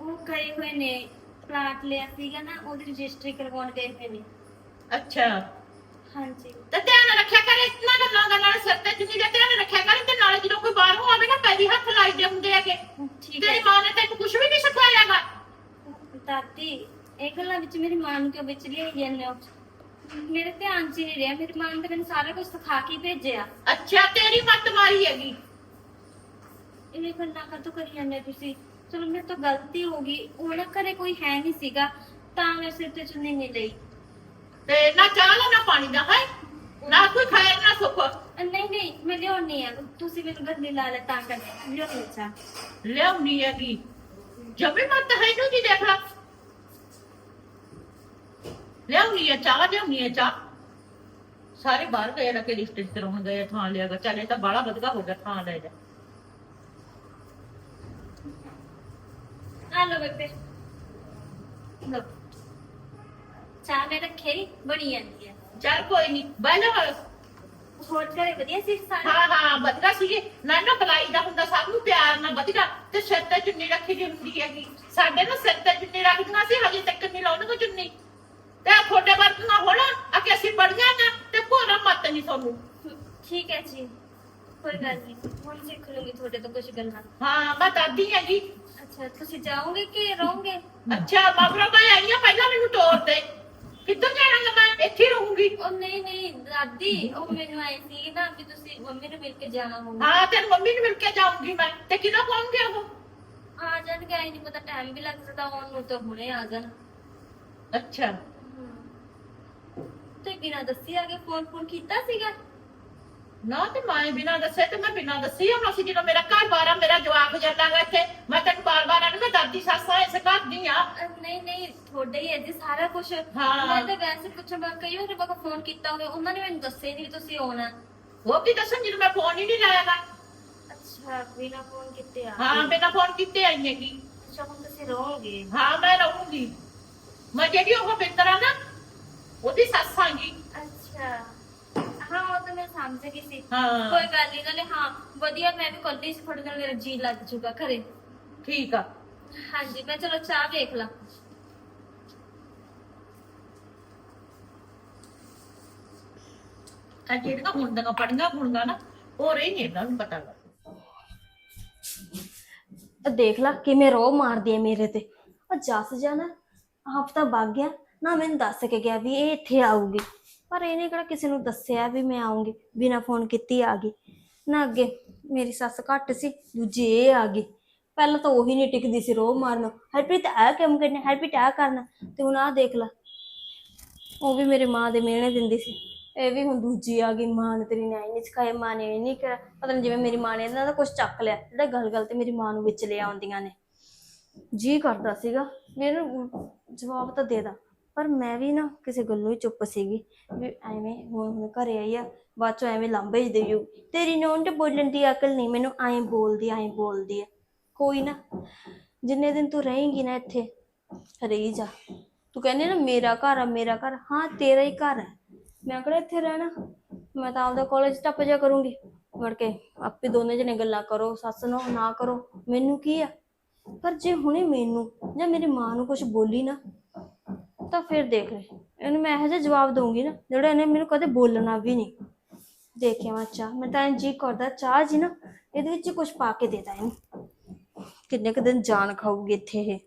ਉਹ ਗਏ ਹੋਏ ਨੇ ਪਲਾਟ ਲਿਆ ਸੀਗਾ ਨਾ ਉਹਦੀ ਰਜਿਸਟਰੀ ਕਰਵਾਉਣ ਗਏ ਹੋਏ ਨੇ। ਅੱਛਾ। ਹਾਂਜੀ। ਤੇ ਧਿਆਨ ਰੱਖਿਆ ਕਰ ਇਤਨਾ ਗੱਲਾਂ ਦਾ ਨਾਲ ਸਿਰ ਤੇ ਚੁੰਨੀ ਦਾ ਧਿਆਨ ਰੱਖਿਆ ਕਰ ਤੇ ਨਾਲੇ ਜਦੋਂ ਕੋਈ ਬਾਹਰੋਂ ਆਵੇ ਨਾ ਪਹਿਲੀ ਹੱਥ ਲਾਈ ਦੇ ਹੁੰਦੇ ਹੈਗੇ। ਠੀਕ ਤੇਰੀ ਹੈ ਮਾਂ ਨੇ ਤੈਨੂੰ ਕੁਝ ਵੀ ਨਹੀਂ ਸਿਖਾਇਆਗਾ। ਦਾਦੀ ਇਹ ਗੱਲਾਂ ਵਿੱਚ ਮੇਰੀ ਮਾਂ ਨੂੰ ਕਿਉਂ ਵਿੱਚ ਲਈ ਜਾਂਦੇ ਹੋ ਮੇਰੇ ਧਿਆਨ 'ਚ ਹੀ ਨਹੀਂ ਰਿਹਾ ਮੇਰੀ ਮਾਂ ਨੇ ਤਾਂ ਮੈਨੂੰ ਸਾਰਾ ਕੁਝ ਸਿਖਾ ਕੇ ਹੀ ਭੇਜਿਆ। ਅੱਛਾ ਤੇਰੀ ਮੱਤ ਮਾਰੀ ਹੈਗੀ। ਇਹ ਗੱਲਾਂ ਕਦੋਂ ਕਰੀ ਜਾਂਦੇ ਤੁਸੀਂ? ਚਲੋ ਮੇਰੇ ਤੋਂ ਗਲਤੀ ਹੋ ਗਈ ਉਹਨਾਂ ਘਰੇ ਕੋਈ ਹੈ ਨਹੀਂ ਸੀਗਾ ਤਾਂ ਮੈਂ ਸਿਰ ਤੇ ਚੁੰਨੀ ਨਹੀਂ ਲਈ। ਤੇ ਨਾ ਚਾਹ ਲੈ ਨਾ ਪਾਣੀ ਦਾ ਹੈ? ਨਾ ਕੋਈ ਖੈਰ ਨਾ ਸੁੱਖ। ਨਹੀਂ ਨਹੀਂ ਮੈਂ ਲਿਆਉਣੀ ਆ। ਤੁਸੀਂ ਮੈਨੂੰ ਗੰਦੀ ਲਾ ਲੈ ਤਾਂ ਕਰ ਲਿਆਉਣੀ ਚਾਹ। ਲਿਆਉਣੀ ਹੈਗੀ। ਜਮੀ ਮੱਤ ਹੈ ਨੂੰ ਜੀ ਦੇਖ ਲਾ। ਲਿਆਉਣੀ ਹੈ ਚਾਹ ਲਿਆਉਣੀ ਹੈ ਚਾਹ। ਸਾਰੇ ਬਾਹਰ ਗਏ ਨਾ ਕਿ ਰਿਸ਼ਤੇ ਚ ਕਰਾਉਣ ਗਏ ਥਾਂ ਲਿਆ ਗਾ। ਚੱਲ ਇਹ ਤਾਂ ਬਾਲਾ ਵਧਗਾ ਹੋ ਗਿਆ ਥਾਂ ਲੈ ਜਾ। ਆ ਬੇਬੇ। ਲਓ। ਚਾਹ ਮੈਂ ਰੱਖੀ ਬਣੀ ਜਾਂਦੀ ਹੈ ਚੱਲ ਕੋਈ ਨਹੀਂ ਬਹਿ ਜਾ ਹੋਰ। ਘਰੇ ਵਧੀਆ ਸੀ ਸਾਰੇ? ਹਾਂ ਹਾਂ ਵਧਗਾ ਸੀਗੇ। ਨਾ ਨਾ ਬਲਾਈ ਦਾ ਹੁੰਦਾ ਸਭ ਨੂੰ ਪਿਆਰ ਨਾਲ ਵਧਗਾ ਤੇ ਸਿਰ ਤੇ ਚੁੰਨੀ ਰੱਖੀ ਦੀ ਹੁੰਦੀ ਹੈਗੀ। ਸਾਡੇ ਨਾ ਸਿਰ ਤੇ ਚੁੰਨੀ ਰੱਖਦੀਆਂ ਸੀ ਹਜੇ ਤੱਕ ਨਹੀਂ ਲਾਉਣਗੇ ਚੁੰਨੀ। ਤੇ ਤੁਹਾਡੇ ਵਰਗੀਆਂ ਹੋਣਾ ਆ ਕਿ ਅਸੀਂ ਬੜੀਆਂ ਨਾ ਤੇ ਭੋਰਾ ਮੱਤ ਨਹੀਂ ਤੁਹਾਨੂੰ। ਠੀਕ ਹੈ ਜੀ ਕੋਈ ਗੱਲ ਨਹੀਂ ਹੁਣ ਸਿੱਖ ਲੂੰਗੀ ਤੁਹਾਡੇ ਤੋਂ ਕੁਝ ਗੱਲਾਂ। ਹਾਂ ਮੈਂ ਦਾਦੀ ਹੈਗੀ। ਅੱਛਾ ਤੁਸੀਂ ਜਾਓਗੇ ਕਿ ਰਹੋਗੇ? ਅੱਛਾ ਮਗਰੋਂ ਮੈਂ ਆਈ ਆ ਪਹਿਲਾਂ ਮੈਨੂੰ ਤੋਰ ਦੇ। ਕਿੱਧਰ ਜਾਣਾ ਮੈਂ? ਇੱਥੇ ਹੀ ਰਹੂੰਗੀ। ਉਹ ਨਹੀਂ ਨਹੀਂ ਦਾਦੀ ਉਹ ਮੈਨੂੰ ਆਈ ਸੀ ਨਾ ਵੀ ਤੁਸੀਂ ਮੰਮੀ ਨੂੰ ਮਿਲ ਕੇ ਜਾਣਾ ਹੋਊਗਾ ਹਾਂ ਤੇਰੀ ਮੰਮੀ ਨੂੰ ਮਿਲ ਕੇ ਜਾਊਂਗੀ ਮੈਂ। ਤੇ ਕਿਹਦਾ ਕਹੂੰਗੀ ਉਹ? ਆ ਜਾਣਗੇ ਆਈ ਨਹੀਂ ਪਤਾ ਟਾਈਮ ਵੀ ਲੱਗ ਸਕਦਾ ਆਉਣ ਨੂੰ ਤਾਂ ਹੁਣੇ ਆ ਜਾਣ। ਅੱਛਾ। ਬਿਨਾਂ ਦੱਸੀ ਆ ਕੇ ਫੋਨ ਫੋਨ ਕੀਤਾ ਸੀਗਾ? ਨਾ ਤੇ ਮੈਂ ਬਿਨਾਂ ਦੱਸੇ ਤੇ ਮੈਂ ਬਿਨਾਂ ਦੱਸੀ ਹੁਣ ਅਸੀਂ ਜਦੋਂ ਮੇਰਾ ਘਰ ਬਾਰਾ ਮੇਰਾ ਜਵਾਕ ਜਾਂਦਾਗਾ ਇੱਥੇ। ਮੈਂ ਤੈਨੂੰ ਬਾਰ-ਬਾਰ ਮੈਂ ਦਾਦੀ ਸੱਸ ਇਸ ਘਰ ਦੀ ਆ। ਨਹੀਂ ਨਹੀਂ ਤੁਹਾਡਾ ਹੀ ਹੈ ਜੀ ਸਾਰਾ ਕੁਝ ਹਾਂ। ਮੈਂ ਤਾਂ ਵੈਸੇ ਪੁੱਛਣ ਮੈਂ ਕਈ ਵਾਰ ਬਕ ਫੋਨ ਕੀਤਾ ਹੋਵੇ ਉਹਨਾਂ ਨੇ ਮੈਨੂੰ ਦੱਸਿਆ ਨਹੀਂ ਵੀ ਤੁਸੀਂ ਆਉਣਾ। ਉਹ ਕੀ ਦੱਸਣ ਜਦੋਂ ਮੈਂ ਫੋਨ ਹੀ ਨਹੀਂ ਲਾਇਆਗਾ ਅੱਛਾ ਬਿਨਾਂ ਫੋਨ ਕੀਤੇ ਆ। ਹਾਂ ਬਿਨਾਂ ਫੋਨ ਕੀਤੇ ਆਈ ਹੈਗੀ। ਅੱਛਾ ਹੁਣ ਤੁਸੀਂ ਰਹੋਗੇ ਹਾਂ ਮੈਂ ਰਹੂੰਗੀ। ਮੈਂ ਜਿਹੜੀ ਉਹ ਬਿੰਦਰਾ ਨਾ ਉਹਦੀ ਸੱਸ ਆਂਗੀ ਅੱਛਾ ਹਾਂ ਉਹ ਤਾਂ ਮੈਂ ਸਮਝ ਗਈ ਸੀ ਹਾਂ ਕੋਈ ਗੱਲ ਨਹੀਂ ਨਾਲੇ ਹਾਂ ਵਧੀਆ ਮੈਂ ਵੀ ਕੱਲੀ ਸੀ ਤੁਹਾਡੇ ਨਾਲ ਮੇਰਾ ਜੀ ਲੱਗ ਜੂਗਾ ਘਰੇ ਠੀਕ ਆ ਹਾਂਜੀ ਮੈਂ ਚਲੋ ਚਾਹ ਵੇਖ ਲਾਂ ਆ ਜਿਹੜੀਆਂ ਹੁੰਦੀਆਂ ਪੜੀਆਂ ਹੁੰਦੀਆਂ ਨਾ ਉਹ ਰਹੀ ਨਹੀਂ ਇਹਨਾਂ ਨੂੰ ਪਤਾ ਲੱਗ ਆ ਦੇਖ ਲਾ ਕਿਵੇਂ ਰੋ ਮਾਰਦੀ ਹੈ ਮੇਰੇ ਤੇ ਆ ਜਸ ਜਾਣਾ ਹਫਤਾ ਵਗ ਗਿਆ ਨਾ ਮੈਨੂੰ ਦੱਸ ਕੇ ਗਿਆ ਵੀ ਇਹ ਇੱਥੇ ਆਊਗੀ। ਪਰ ਇਹਨੇ ਕਿਹੜਾ ਕਿਸੇ ਨੂੰ ਦੱਸਿਆ ਵੀ ਮੈਂ ਆਉਂਗੀ ਬਿਨਾ ਫੋਨ ਕੀਤੀ ਆ ਗਈ। ਨਾ ਅੱਗੇ ਮੇਰੀ ਸੱਸ ਘੱਟ ਸੀ, ਦੂਜੀ ਇਹ ਆ ਗਈ। ਪਹਿਲਾਂ ਤਾਂ ਉਹੀ ਨਹੀਂ ਟਿਕਦੀ ਸੀ ਰੋਹ ਮਾਰਨ। ਹਰਪ੍ਰੀਤ ਆ ਕੰਮ ਕਰਨਾ, ਹਰਪ੍ਰੀਤ ਆ ਕਰਨਾ ਤੇ ਹੁਣ ਆ ਦੇਖ ਲੈ। ਉਹ ਵੀ ਮੇਰੀ ਮਾਂ ਦੇ ਮਿਹਣੇ ਦਿੰਦੀ ਸੀ। ਇਹ ਵੀ ਹੁਣ ਦੂਜੀ ਆ ਗਈ, ਮਾਂ ਨੇ ਤੇਰੀ ਨੇ ਆਈ ਨਹੀਂ ਸਿਖਾਇਆ ਮਾਂ ਨੇ ਇਹ ਨਹੀਂ ਕਰਿਆ ਪਤਾ ਨਹੀਂ ਜਿਵੇਂ ਮੇਰੀ ਮਾਂ ਨੇ ਇਹਨਾਂ ਦਾ ਕੁਝ ਚੱਕ ਲਿਆ, ਜਿਹੜਾ ਗੱਲ ਗੱਲ ਤੇ ਮੇਰੀ ਮਾਂ ਨੂੰ ਵਿੱਚ ਲੈ ਆਉਂਦੀਆਂ ਨੇ। ਜੀ ਕਰਦਾ ਸੀਗਾ, ਮੈਨੂੰ ਜਵਾਬ ਤਾਂ ਦੇ ਦਾ। ਪਰ ਮੈਂ ਵੀ ਨਾ ਕਿਸੇ ਗੱਲੋਂ ਹੀ ਚੁੱਪ ਸੀਗੀ ਵੀ ਐਵੇਂ ਹੁਣ ਹੁਣ ਘਰੇ ਆਈ ਆ, ਬਾਅਦ ਚੋਂ ਐਵੇਂ ਲਾਂਬੇ ਹੀ ਦੇਊ ਤੇਰੀ ਨੋਨ ਤੇ ਬੋਲਣ ਦੀ ਅਕਲ ਨਹੀਂ, ਮੈਨੂੰ ਐਂ ਬੋਲਦੀ ਐਂ ਬੋਲਦੀ ਆ। ਕੋਈ ਨਾ, ਜਿੰਨੇ ਦਿਨ ਤੂੰ ਰਹੇਂਗੀ ਨਾ ਇੱਥੇ, ਰਹੀ ਜਾ। ਤੂੰ ਕਹਿੰਦੇ ਨਾ, ਮੇਰਾ ਘਰ ਆ, ਮੇਰਾ ਘਰ। ਹਾਂ, ਤੇਰਾ ਹੀ ਘਰ ਹੈ ਮੈਂ ਕਿਹੜਾ ਇੱਥੇ ਰਹਿਣਾ? ਮੈਂ ਤਾਂ ਆਪਦਾ ਕਾਲਜ ਟੱਪ ਜਾ ਕਰੂੰਗੀ। ਮੁੜ ਕੇ ਆਪੇ ਦੋਨੇ ਜਣੇ ਗੱਲਾਂ ਕਰੋ, ਸੱਸ ਨੂੰ ਨਾ ਕਰੋ। ਮੈਨੂੰ ਕੀ ਆ? ਪਰ ਜੇ ਹੁਣੇ ਮੈਨੂੰ ਜਾਂ ਮੇਰੀ ਮਾਂ ਨੂੰ ਕੁਝ ਬੋਲੀ ਨਾ ਤਾਂ ਫਿਰ ਦੇਖ ਲੈ। ਇਹਨੂੰ ਮੈਂ ਇਹੋ ਜਿਹਾ ਜਵਾਬ ਦਊਂਗੀ ਨਾ ਜਿਹੜਾ ਇਹਨੇ ਮੈਨੂੰ ਕਦੇ ਬੋਲਣਾ ਵੀ ਨਹੀਂ। ਦੇਖਿਆ ਮੈਂ ਚਾਹ ਮੈਂ ਤਾਂ ਜੀ ਕਰਦਾ ਚਾਹ ਜੀ ਨਾ ਇਹਦੇ ਵਿੱਚ ਕੁਝ ਪਾ ਕੇ ਦੇਦਾ ਇਹਨੂੰ। ਕਿੰਨੇ ਕੁ ਦਿਨ ਜਾਨ ਖਾਊਗੀ ਇੱਥੇ ਇਹ।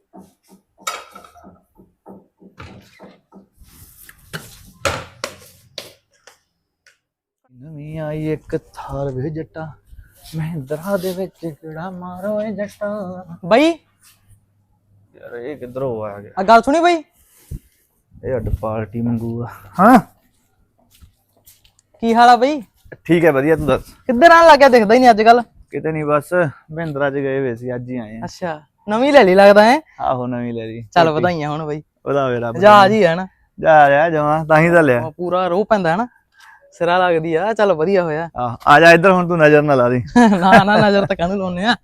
ਨਵੀਂ ਆਈ ਇੱਕ ਥਾਰ ਵੇ ਜੱਟਾ ਮਹਿੰਦਰਾ ਦੇ ਵਿੱਚ ਕਿਹੜਾ ਮਾਰੋ ਏ ਜੱਟਾ। ਬਈ। ਯਾਰ ਇਹ ਕਿੱਧਰੋਂ ਆ ਗਿਆ? ਆ ਗੱਲ ਸੁਣੀ ਬਈ? ਇਹ ਅੱਡ ਪਾਰਟੀ ਮੰਗੂਗਾ। ਹਾਂ। ਕੀ ਹਾਲ ਆ ਬਈ? ਠੀਕ ਹੈ ਵਧੀਆ ਤੂੰ ਦੱਸ? ਕਿੱਧਰ ਆਣ ਲੱਗਿਆ? ਦਿਖਦਾ ਹੀ ਨਹੀਂ ਅੱਜ ਕੱਲ ਕਿਤੇ ਨਹੀਂ ਬਸ ਮਹਿੰਦਰਾ ਚ ਗਏ ਵੇ ਸੀ ਅੱਜ ਹੀ ਆਏ ਆ ਅੱਛਾ ਨਵੀਂ ਲੈ ਲਈ ਲੱਗਦਾ ਹੈ? ਆਹੋ ਨਵੀਂ ਲੈ ਲਈ। ਚੱਲ ਵਧਾਈਆਂ ਹੁਣ ਬਈ। ਉਹਦਾ ਵੇ ਰੱਬ ਜਹਾਜ਼ ਹੀ ਹੈ ਨਾ। ਜਾ ਰਿਹਾ ਜਮਾ ਤਾਂ ਹੀ ਤਾਂ ਲਿਆ। ਪੂਰਾ ਰੋਹ ਪੈਂਦਾ ਹੈ ਨਾ। ਸਿਰਾ ਲੱਗਦੀ ਆ ਚੱਲ ਵਧੀਆ ਹੋਇਆ। ਆ ਜਾ ਇੱਧਰ ਹੁਣ ਤੂੰ ਨਜ਼ਰ ਨਾ ਲਾ ਦੇ। ਨਾ ਨਾ ਨਜ਼ਰ ਤਾਂ ਕਾਹਨੂੰ ਲਾਉਨੇ ਆ।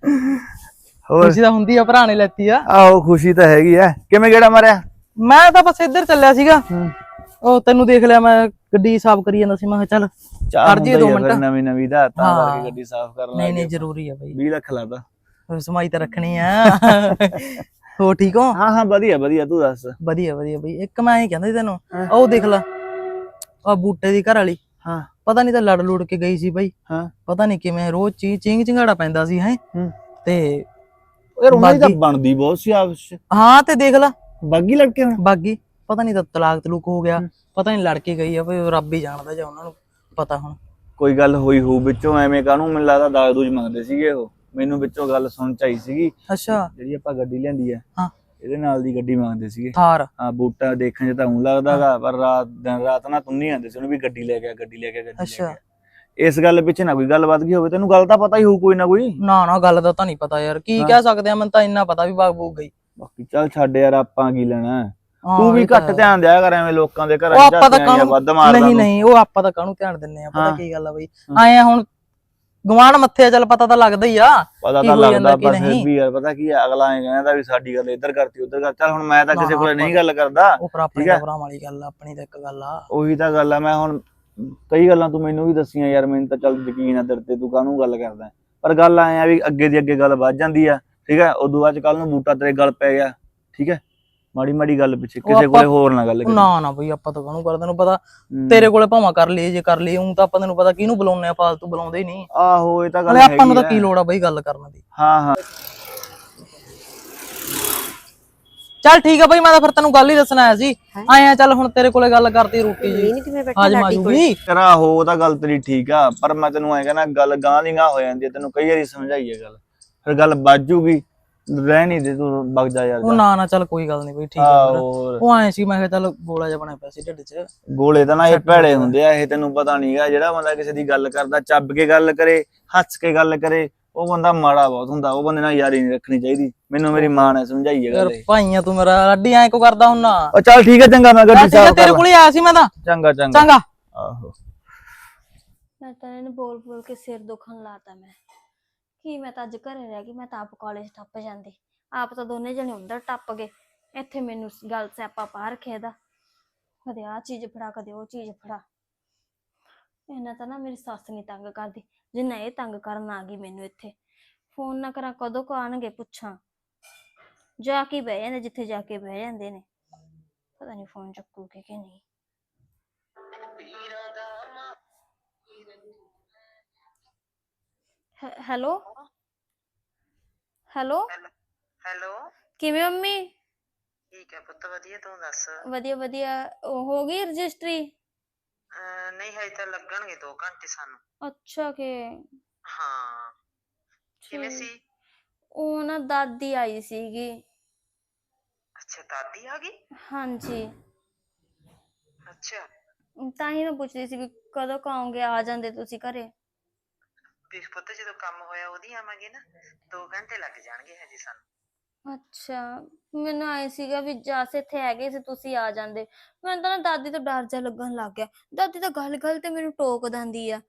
ਹੋਰ? ਖੁਸ਼ੀ ਤਾਂ ਹੁੰਦੀ ਆ ਭਰਾ ਨੇ ਲੈਤੀ ਆ। ਆਹੋ ਖੁਸ਼ੀ ਤਾਂ ਹੈਗੀ ਐ ਕਿਵੇਂ ਗੇੜਾ ਮਾਰਿਆ? ਮੈਂ ਤਾਂ ਬਸ ਇੱਧਰ ਚੱਲਿਆ ਸੀਗਾ। ਉਹ ਤੈਨੂੰ ਦੇਖ ਲਿਆ ਮੈਂ ਗੱਡੀ ਸਾਫ਼ ਕਰੀ ਜਾਂਦਾ ਸੀ ਮੈਂ ਕਿਹਾ ਚੱਲ ਕਰ ਜੀਏ ਦੋ ਮਿੰਟ। ਨਵੀਂ ਨਵੀਂ ਦਾ ਤਾਂ। ਕਰਕੇ ਗੱਡੀ ਸਾਫ਼ ਕਰ ਲਾ ਨਹੀਂ ਨਹੀਂ ਜ਼ਰੂਰੀ ਆ ਬਈ। 20 ਲੱਖ ਲਾਦਾ ਸਮਾਈ ਤਾਂ ਰੱਖਣੀ ਆ। ਹੋ ਠੀਕ ਹੋ? ਹਾਂ ਹਾਂ ਵਧੀਆ ਵਧੀਆ ਤੂੰ ਦੱਸ। ਵਧੀਆ ਵਧੀਆ ਬਈ। ਇੱਕ ਮੈਂ ਇਹ ਕਹਿੰਦਾ ਸੀ ਤੈਨੂੰ ਉਹ ਦੇਖ ਲੈ ਆ ਬੂਟੇ ਦੀ ਘਰ ਵਾਲੀ। ਹਾਂ। ਪਤਾ ਨਹੀਂ ਤਾਂ ਲੜ ਲੁੜ ਕੇ ਗਈ ਸੀ ਬਈ। ਹਾਂ। ਪਤਾ ਨਹੀਂ ਕਿਵੇਂ ਰੋਜ਼ ਚੀ ਚਿੰਗ ਚਿੰਗਾੜਾ ਪੈਂਦਾ ਸੀ ਹੈ। ਤੇ ਯਾਰ ਉਹਨਾਂ ਦੀ ਤਾਂ। ਬਣਦੀ ਬਹੁਤ ਸੀ ਆਪਸ ਹਾਂ ਤੇ ਦੇਖ ਲੈ ਬਾਗੀ ਲੜਕੇ ਹੁਣ ਬਾਗੀ? ਪਤਾ ਨਹੀਂ ਤਾਂ ਤਲਾਕ ਤਲੂਕ ਹੋ ਗਿਆ। ਪਤਾ ਨਹੀਂ ਲੜ ਕੇ ਗਈ ਆ ਬਈ ਰੱਬ ਹੀ ਜਾਣਦਾ ਜਾਂ ਉਹਨਾਂ ਨੂੰ ਪਤਾ ਹੁਣ। ਕੋਈ ਗੱਲ ਹੋਈ ਹੋਊ ਵਿੱਚੋਂ ਐਵੇਂ ਕਾਹਨੂੰ? ਮੈਨੂੰ ਲੱਗਦਾ ਦਾਜ ਦੂਜ ਮੰਗਦੇ ਸੀਗੇ ਉਹ। ਮੈਨੂੰ ਵਿੱਚੋਂ ਗੱਲ ਸੁਣ ਚ ਆਈ ਸੀਗੀ। ਅੱਛਾ। ਜਿਹੜੀ ਆਪਾਂ ਗੱਡੀ ਲੈਂਦੀ ਆ ਹਾਂ। ਇਹਦੇ ਨਾਲ ਦੀ ਗੱਡੀ ਮੰਗਦੇ ਸੀਗੇ। ਥਾਰ। ਹਾਂ ਬੂਟਾ ਦੇਖਣ ਚ ਤਾਂ ਉਂ ਲੱਗਦਾਗਾ ਪਰ ਰਾਤ ਦਿਨ ਰਾਤ ਨਾ ਤੁੰਨੀ ਆਂਦੇ ਸੀ ਉਹਨੂੰ ਵੀ ਗੱਡੀ ਲੈ ਗਿਆ ਗੱਡੀ ਲੈ ਗਿਆ ਗੱਡੀ ਲੈ ਅੱਛਾ। ਇਸ ਗੱਲ ਪਿੱਛੇ ਨਾ ਕੋਈ ਗੱਲ ਵੱਧ ਗਈ ਹੋਵੇ? ਤੈਨੂੰ ਗੱਲ ਤਾਂ ਪਤਾ ਹੀ ਹੋਊ ਕੋਈ ਨਾ ਕੋਈ। ਨਾ ਨਾ ਗੱਲ ਦਾ ਤਾਂ ਨਹੀਂ ਪਤਾ ਯਾਰ। ਕੀ ਕਹਿ ਸਕਦੇ ਆ? ਮੈਨੂੰ ਤਾਂ ਇੰਨਾ ਪਤਾ ਵੀ ਬਾਗ ਬੂਗ ਗਈ। ਬਾਕੀ ਚੱਲ ਛੱਡ ਯਾਰ ਆਪਾਂ ਕੀ ਲੈਣਾ? ਤੂੰ ਵੀ ਘੱਟ ਧਿਆਨ ਦਿਆ ਕਰ ਐਵੇਂ ਲੋਕਾਂ ਦੇ ਘਰਾਂ ਚ ਆਪਾਂ ਤਾਂ ਝਾਤੀਆਂ ਜਾਂ ਵੱਧ ਮਾਰਦਾ ਨਹੀਂ। ਨਹੀਂ ਉਹ ਆਪਾਂ ਤਾਂ ਕਾਹਨੂੰ ਧਿਆਨ ਦਿੰਨੇ ਆ ਪਤਾ। ਕੀ ਗੱਲ ਆ ਬਈ। ਆਏ ਹੁਣ ਗਵਾਂਢ ਮੱਥੇ ਚੱਲ ਪਤਾ ਤਾਂ ਲੱਗਦਾ ਹੀ ਆ ਪਤਾ ਤਾਂ ਲੱਗਦਾ ਪਰ ਫਿਰ। ਵੀ ਯਾਰ ਪਤਾ ਕੀ ਅਗਲਾ ਇਹ ਕਹਿੰਦਾ ਵੀ ਸਾਡੀ ਗੱਲ ਇੱਧਰ ਕਰਤੀ ਉੱਧਰ ਕਰ। ਚੱਲ ਹੁਣ ਮੈਂ ਤਾਂ ਕਿਸੇ ਕੋਲੇ ਨਹੀਂ ਗੱਲ ਕਰਦਾ ਉਹ ਆਪਣੀ ਭਰਾਵਾਂ ਵਾਲੀ ਗੱਲ ਆ ਆਪਣੀ ਤਾਂ ਇੱਕ ਗੱਲ ਆ। ਉਹੀ ਤਾਂ ਗੱਲ ਆ ਮੈਂ ਹੁਣ ਕਈ ਗੱਲਾਂ ਤੂੰ ਮੈਨੂੰ ਵੀ ਦੱਸੀਆਂ ਯਾਰ ਮੈਨੂੰ ਤਾਂ ਚੱਲ ਯਕੀਨ ਆ ਤੇਰੇ ਤੇ ਤੂੰ ਕਾਹਨੂੰ ਗੱਲ ਕਰਦਾ? ਪਰ ਗੱਲ ਆਏ ਆ ਵੀ ਅੱਗੇ ਦੀ ਅੱਗੇ ਗੱਲ ਵੱਧ ਜਾਂਦੀ ਆ। ਠੀਕ ਹੈ ਉਦੋਂ ਬਾਅਦ ਕੱਲ ਨੂੰ ਬੂਟਾ ਤੇਰੇ ਗੱਲ ਪੈ ਗਿਆ ਠੀਕ ਹੈ ਮਾੜੀ ਮਾੜੀ ਗੱਲ ਪਿੱਛੇ ਕਿਸੇ ਕੋਲੇ ਹੋਰ ਨਾ ਗੱਲ ਕਰੀ ਨਾ ਨਾ ਬਈ ਆਪਾਂ ਤਾਂ ਕਾਹਨੂੰ ਕਰਦੇ ਤੈਨੂੰ ਪਤਾ। ਤੇਰੇ ਕੋਲੇ ਭਾਵਾਂ ਕਰ ਲਈ ਜੇ ਕਰ ਲਈ ਉਂ ਤਾਂ ਆਪਾਂ ਤੈਨੂੰ ਪਤਾ ਕਿਹਨੂੰ ਬੁਲਾਉਂਦੇ ਆ ਫਾਲਤੂ ਬੁਲਾਉਂਦੇ ਹੀ ਨਹੀਂ। ਆਹੋ ਇਹ ਤਾਂ ਗੱਲ ਹਲੇ ਆਪਾਂ ਨੂੰ ਤਾਂ ਹੈਗੀ ਕੀ। ਲੋੜ ਆ ਬਈ ਗੱਲ ਕਰਨ ਦੀ? ਹਾਂ ਹਾਂ। ਚੱਲ ਠੀਕ ਆ ਬਈ ਮੈਂ ਤਾਂ ਫਿਰ ਤੈਨੂੰ ਗੱਲ ਹੀ ਦੱਸਣ ਆਇਆ ਸੀ। ਆਏ ਆ ਚੱਲ ਹੁਣ ਤੇਰੇ ਕੋਲੇ ਗੱਲ ਕਰਤੀ ਰੋਟੀ ਜੀ। ਨਹੀਂ ਕਿਵੇਂ ਬੈਠਾ ਅੱਜ ਮਾਜੂਗੀ ਤੇਰਾ ਹੋ ਉਹ ਤਾਂ ਗੱਲ ਤੇਰੀ ਠੀਕ ਆ ਪਰ ਮੈਂ ਤੈਨੂੰ ਐ ਕਹਿੰਦਾ ਗੱਲ ਗਾਂ ਦੀ ਗਾਂ ਹੋ ਜਾਂਦੀ ਤੈਨੂੰ ਕਈ ਵਾਰੀ ਸਮਝਾਈ ਹੈ ਗੱਲ। ਫਿਰ ਗੱਲ ਬਾਜੂਗੀ ਰਹਿ ਨਹੀਂ ਦੇ ਤੂੰ ਵਗ ਜਾ ਯਾਰ ਉਹ ਨਾ ਨਾ ਚੱਲ ਕੋਈ ਗੱਲ ਨਹੀਂ ਬਈ ਠੀਕ ਆ ਫਿਰ। ਹੋਰ। ਉਹ ਆਏ ਸੀ ਮੈਂ ਕਿਹਾ ਚੱਲ ਗੋਲਾ ਜਿਹਾ ਬਣਿਆ ਪਿਆ ਸੀ ਢਿੱਡ 'ਚ। ਗੋਲੇ ਤਾਂ ਨਾ ਇਹ ਭੈੜੇ ਹੁੰਦੇ ਆ ਇਹ ਤੈਨੂੰ ਪਤਾ ਨਹੀਂਗਾ ਜਿਹੜਾ ਬੰਦਾ ਕਿਸੇ ਦੀ ਗੱਲ ਕਰਦਾ ਚੱਬ ਕੇ ਗੱਲ ਕਰੇ ਹੱਸ ਕੇ ਗੱਲ ਕਰੇ ਉਹ ਬੰਦਾ ਮਾੜਾ ਬਹੁਤ ਹੁੰਦਾ ਉਹ ਬੰਦੇ ਨਾਲ ਯਾਰੀ ਨਹੀਂ ਰੱਖਣੀ ਚਾਹੀਦੀ। ਮੈਨੂੰ ਮੇਰੀ ਮਾਂ ਨੇ ਸਮਝਾਈ ਹੈ ਯਾਰ ਗੱਲ ਇਹ। ਭਾਈਆਂ ਤੂੰ ਮੇਰਾ ਰੱਡੀ ਐਂ ਕੋ ਕਰਦਾ ਹੁੰਨਾ? ਉਹ ਚੱਲ ਠੀਕ ਹੈ ਚੰਗਾ ਮੈਂ ਗੱਡੀ ਸਾਫ਼ ਤੇਰੇ ਕਰ ਕੋਲੇ ਆਇਆ ਸੀ ਮੈਂ ਤਾਂ। ਚੰਗਾ ਚੰਗਾ। ਚੰਗਾ। ਆਹੋ। ਮੈਂ ਤਾਂ ਇਹਨੂੰ ਬੋਲ ਬੋਲ ਕੇ ਸਿਰ ਦੁਖਣ ਲਾਤਾ ਮੈਂ। ਕੀ ਮੈਂ ਤਾਂ ਅੱਜ ਘਰੇ ਰਹਿ ਗਈ, ਮੈਂ ਤਾਂ ਆਪ ਕਾਲਜ ਟੱਪ ਜਾਂਦੀ। ਆਪ ਤਾਂ ਦੋਨੇ ਜਣੇ ਅੰਦਰ ਟੱਪ ਗਏ। ਇੱਥੇ ਮੈਨੂੰ ਸ- ਗੱਲ ਸਿਆਪਾ ਪਾ ਰੱਖਿਆ ਦਾ ਕਦੇ ਆ ਚੀਜ਼ ਫੜਾ, ਕਦੇ ਉਹ ਚੀਜ਼ ਫੜਾ। ਇਹਨਾਂ ਤਾਂ ਨਾ ਮੇਰੀ ਸੱਸ ਨਹੀਂ ਤੰਗ ਕਰਦੀ। ਜਿੰਨਾ ਇਹ ਤੰਗ ਕਰਨ ਆ ਗਈ ਮੈਨੂੰ ਇੱਥੇ। ਫੋਨ ਨਾ ਕਰਾਂ, ਕਦੋਂ ਕੁ ਆਣਗੇ ਪੁੱਛਾਂ। ਜਾ ਕੇ ਬਹਿ ਜਾਂਦੇ, ਜਿੱਥੇ ਜਾ ਕੇ ਬਹਿ ਜਾਂਦੇ ਨੇ। ਪਤਾ ਨਹੀਂ ਫੋਨ ਚੁੱਕੂਗੇ ਕਿ ਨਹੀਂ। ਹੈਲੋ ਹੈਲੋ ਹੈਲੋ ਕਿਵੇਂ ਮੰਮੀ ਠੀਕ ਹੈ ਪੁੱਤ ਵਧੀਆ ਤੂੰ ਦੱਸ ਵਧੀਆ ਵਧੀਆ ਉਹ ਹੋ ਗਈ ਰਜਿਸਟਰੀ ਅਹ ਨਹੀਂ ਹਜੇ ਤਾਂ ਲੱਗਣਗੇ 2 ਘੰਟੇ ਸਾਨੂੰ ਅੱਛਾ ਕਿ ਹਾਂ ਕਿਵੇਂ ਠੀਕ। ਸੀ ਉਹ ਨਾ ਦਾਦੀ ਆਈ ਸੀਗੀ ਅੱਛਾ ਦਾਦੀ ਆ ਗਈ ਹਾਂਜੀ ਅੱਛਾ ਤਾਂ ਹੀ ਮੈਂ ਪੁੱਛਦੀ ਸੀ ਵੀ ਕਦੋਂ ਕਾਉਂਗੇ ਆ ਜਾਂਦੇ ਤੁਸੀਂ ਘਰੇ ਵੀ ਪੁੱਤ ਜਦੋਂ ਕੰਮ ਹੋਇਆ ਉਹਦੀ ਆਵਾਂਗੇ ਨਾ 2 ਘੰਟੇ ਲੱਗ ਜਾਣਗੇ ਹਜੇ ਸਾਨੂੰ। ਅੱਛਾ ਮੈਨੂੰ ਆਏ ਸੀਗਾ ਵੀ ਜਸ ਇੱਥੇ ਹੈਗੇ ਸੀ ਤੁਸੀਂ ਆ ਜਾਂਦੇ। ਮੈਨੂੰ ਤਾਂ ਨਾ ਦਾਦੀ ਤੋਂ ਡਰ ਜਾ ਲੱਗਣ ਲੱਗ ਗਿਆ। ਦਾਦੀ ਤਾਂ ਗੱਲ ਗੱਲ ਤੇ ਮੈਨੂੰ ਟੋਕ ਦਿੰਦੀ ਆ।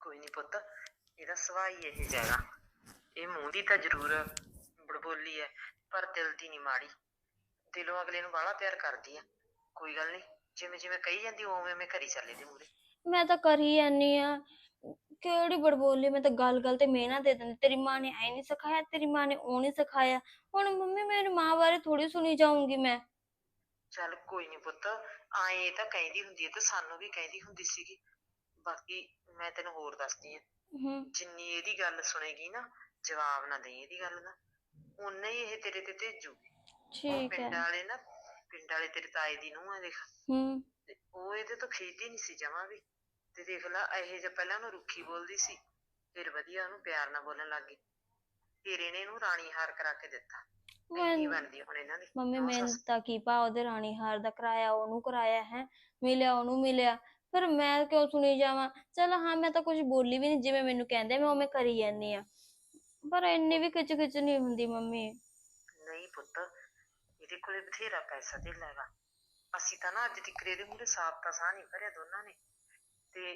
ਕੋਈ ਨਹੀਂ ਪੁੱਤ ਇਹਦਾ ਹੀ ਇਹ ਜੈਗਾ ਇਹ ਮੂੰਹ ਦੀ ਤਾਂ ਜ਼ਰੂਰ ਬੜਬੋਲੀ ਹੈ ਪਰ ਦਿਲ ਦੀ ਨਹੀਂ ਮਾੜੀ। ਦਿਲੋਂ ਅਗਲੇ ਨੂੰ ਬਾਹਲਾ ਪਿਆਰ ਕਰਦੀ ਆ। ਕੋਈ ਗੱਲ ਨਹੀਂ ਜਿਵੇਂ ਜਿਵੇਂ ਕਹੀ ਜਾਂਦੀ ਉਵੇਂ ਉਵੇਂ ਕਰੀ ਚੱਲੇ ਦੇ ਮੂਰੇ ਮੈਂ ਤਾਂ ਕਰੀ ਜਾਨੀ ਆ। ਕਿਹੜੀ ਬੜਬੋਲੀ ਮੈਂ ਤਾਂ ਗੱਲ ਗੱਲ ਤੇ ਮਿਹਣਾ ਦੇ ਦਿੰਦੀ। ਤੇਰੀ ਮਾਂ ਨੇ ਐ ਨਹੀਂ ਸਿਖਾਇਆ ਤੇਰੀ ਮਾਂ ਨੇ ਉਹ ਨਹੀਂ ਸਿਖਾਇਆ। ਹੁਣ ਮੰਮੀ ਮੇਰੀ ਮਾਂ ਬਾਰੇ ਥੋੜੀ ਸੁਣੀ ਜਾਊਂਗੀ ਮੈਂ। ਚੱਲ ਕੋਈ ਨਹੀਂ ਪੁੱਤ ਆਏ ਤਾਂ ਕਹਿੰਦੀ ਹੁੰਦੀ ਹੈ ਤੇ ਸਾਨੂੰ ਵੀ ਕਹਿੰਦੀ ਹੁੰਦੀ ਸੀਗੀ। ਬਾਕੀ ਮੈਂ ਤੈਨੂੰ ਹੋਰ ਦੱਸਦੀ ਆ ਹੂੰ। ਜਿੰਨੀ ਇਹਦੀ ਗੱਲ ਸੁਣੇਗੀ ਨਾ ਜਵਾਬ ਨਾ ਦੇਈ ਇਹਦੀ ਗੱਲ ਦਾ। ਉਨਾ ਹੀ ਇਹ ਤੇਰੇ ਤੇ ਭੇਜੂਗੀ। ਠੀਕ ਪਿੰਡ ਹੈ ਵਾਲੇ ਨਾ ਪਿੰਡ ਵਾਲੇ ਤੇਰੇ ਤਾਏ ਦੀ ਨੂੰਹ ਆ ਦੇਖ। ਹੂੰ। ਤੇ ਉਹ ਇਹਦੇ ਤੋਂ ਖਿਜਦੀ ਨਹੀਂ ਸੀ ਜਮਾਂ ਵੀ। ਤੇ ਦੇਖ ਲਾ ਇਹ ਜੇ ਪਹਿਲਾਂ ਉਹਨੂੰ ਰੁੱਖੀ ਬੋਲਦੀ ਸੀ ਫਿਰ ਵਧੀਆ ਉਹਨੂੰ ਪਿਆਰ ਨਾਲ ਬੋਲਣ ਲੱਗ ਗਈ। ਫਿਰ ਇਹਨੇ ਇਹਨੂੰ ਰਾਣੀ ਹਾਰ ਕਰਾ ਕੇ ਦਿੱਤਾ। ਇੰਨੀ ਮੈਂ ਬਣਦੀ ਹੁਣ ਇਹਨਾਂ ਦੀ। ਮੰਮੀ ਮਿਹਨਤ ਸੱਸ। ਤਾਂ ਕੀ ਪਾ ਉਹਦੇ ਰਾਣੀ ਹਾਰ ਦਾ ਕਰਾਇਆ ਉਹਨੂੰ ਕਰਾਇਆ ਹੈ ਮਿਲਿਆ ਉਹਨੂੰ ਮਿਲਿਆ। ਪਰ ਮੈਂ ਕਿਉਂ ਸੁਣੀ ਜਾਵਾਂ? ਚਲ ਹਾਂ ਮੈਂ ਤਾਂ ਕੁਝ ਬੋਲੀ ਵੀ ਨਹੀਂ ਜਿਵੇਂ ਮੈਨੂੰ ਕਹਿੰਦੇ ਮੈਂ ਉਵੇਂ ਕਰੀ ਜਾਂਦੀ ਆ ਪਰ ਇੰਨੀ ਵੀ ਖਿਚ ਖਿਚ ਨਹੀਂ ਹੁੰਦੀ ਮੰਮੀ। ਨਹੀਂ ਪੁੱਤ ਇਹਦੇ ਕੋਲੇ ਬਥੇਰਾ ਪੈਸਾ ਤੇ ਲੈਗਾ ਅਸੀਂ ਤਾਂ ਨਾ ਅੱਜ ਤੱਕ ਇਹਦੇ ਮੂਹਰੇ ਸਾਫ਼ ਤਾਂ ਸਾਹ ਨਹੀਂ ਭਰਿਆ ਦੋਨਾਂ ਨੇ। ਤੇ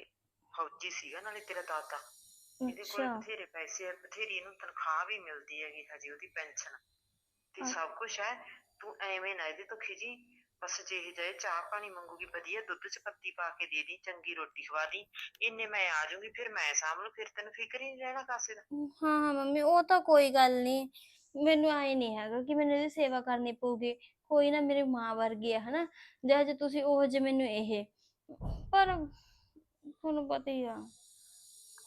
ਫੌਜੀ ਸੀਗਾ ਨਾਲੇ ਤੇਰਾ ਦਾਦਾ ਇਹਦੇ ਕੋਲ ਅੱਛਾ। ਬਥੇਰੇ ਪੈਸੇ ਆ ਬਥੇਰੀ ਇਹਨੂੰ ਤਨਖਾਹ ਵੀ ਮਿਲਦੀ ਹੈਗੀ ਹਜੇ ਉਹਦੀ ਪੈਨਸ਼ਨ। ਤੇ। ਸਭ ਕੁਝ ਹੈ ਤੂੰ ਐਵੇਂ ਨਾ ਇਹਦੇ ਤੋਂ ਖਿਜੀ ਬਸ ਜੇ ਇਹ ਜਾਏ ਚਾਹ ਪਾਣੀ ਮੰਗੂਗੀ ਵਧੀਆ ਦੁੱਧ ਚ ਪੱਤੀ ਪਾ ਕੇ ਦੇ ਦੀ ਚੰਗੀ ਰੋਟੀ ਖਵਾ ਦੀ ਇੰਨੇ ਮੈਂ ਆ ਜਾਊਂਗੀ ਫਿਰ ਮੈਂ ਸਾਂਭ ਲੂ ਫਿਰ ਤੈਨੂੰ ਫਿਕਰ ਹੀ ਨਹੀਂ ਰਹਿਣਾ ਕਾਸੇ ਦਾ। ਹਾਂ ਹਾਂ ਮੰਮੀ ਉਹ ਤਾਂ ਕੋਈ ਗੱਲ ਨਹੀਂ। ਮੈਨੂੰ ਆਏ ਨਹੀਂ ਹੈਗਾ ਕਿ ਮੈਨੂੰ ਇਹਦੀ ਸੇਵਾ ਕਰਨੀ ਪਊਗੀ। ਕੋਈ ਨਾ ਮੇਰੀ ਮਾਂ ਵਰਗੀ ਹੈ ਹਨਾ? ਜਿਹੇ ਤੁਸੀਂ ਉਹ ਜਿਹੇ ਮੈਨੂੰ ਇਹ। ਪਰ ਤੁਹਾਨੂੰ ਪਤਾ ਹੀ ਆ।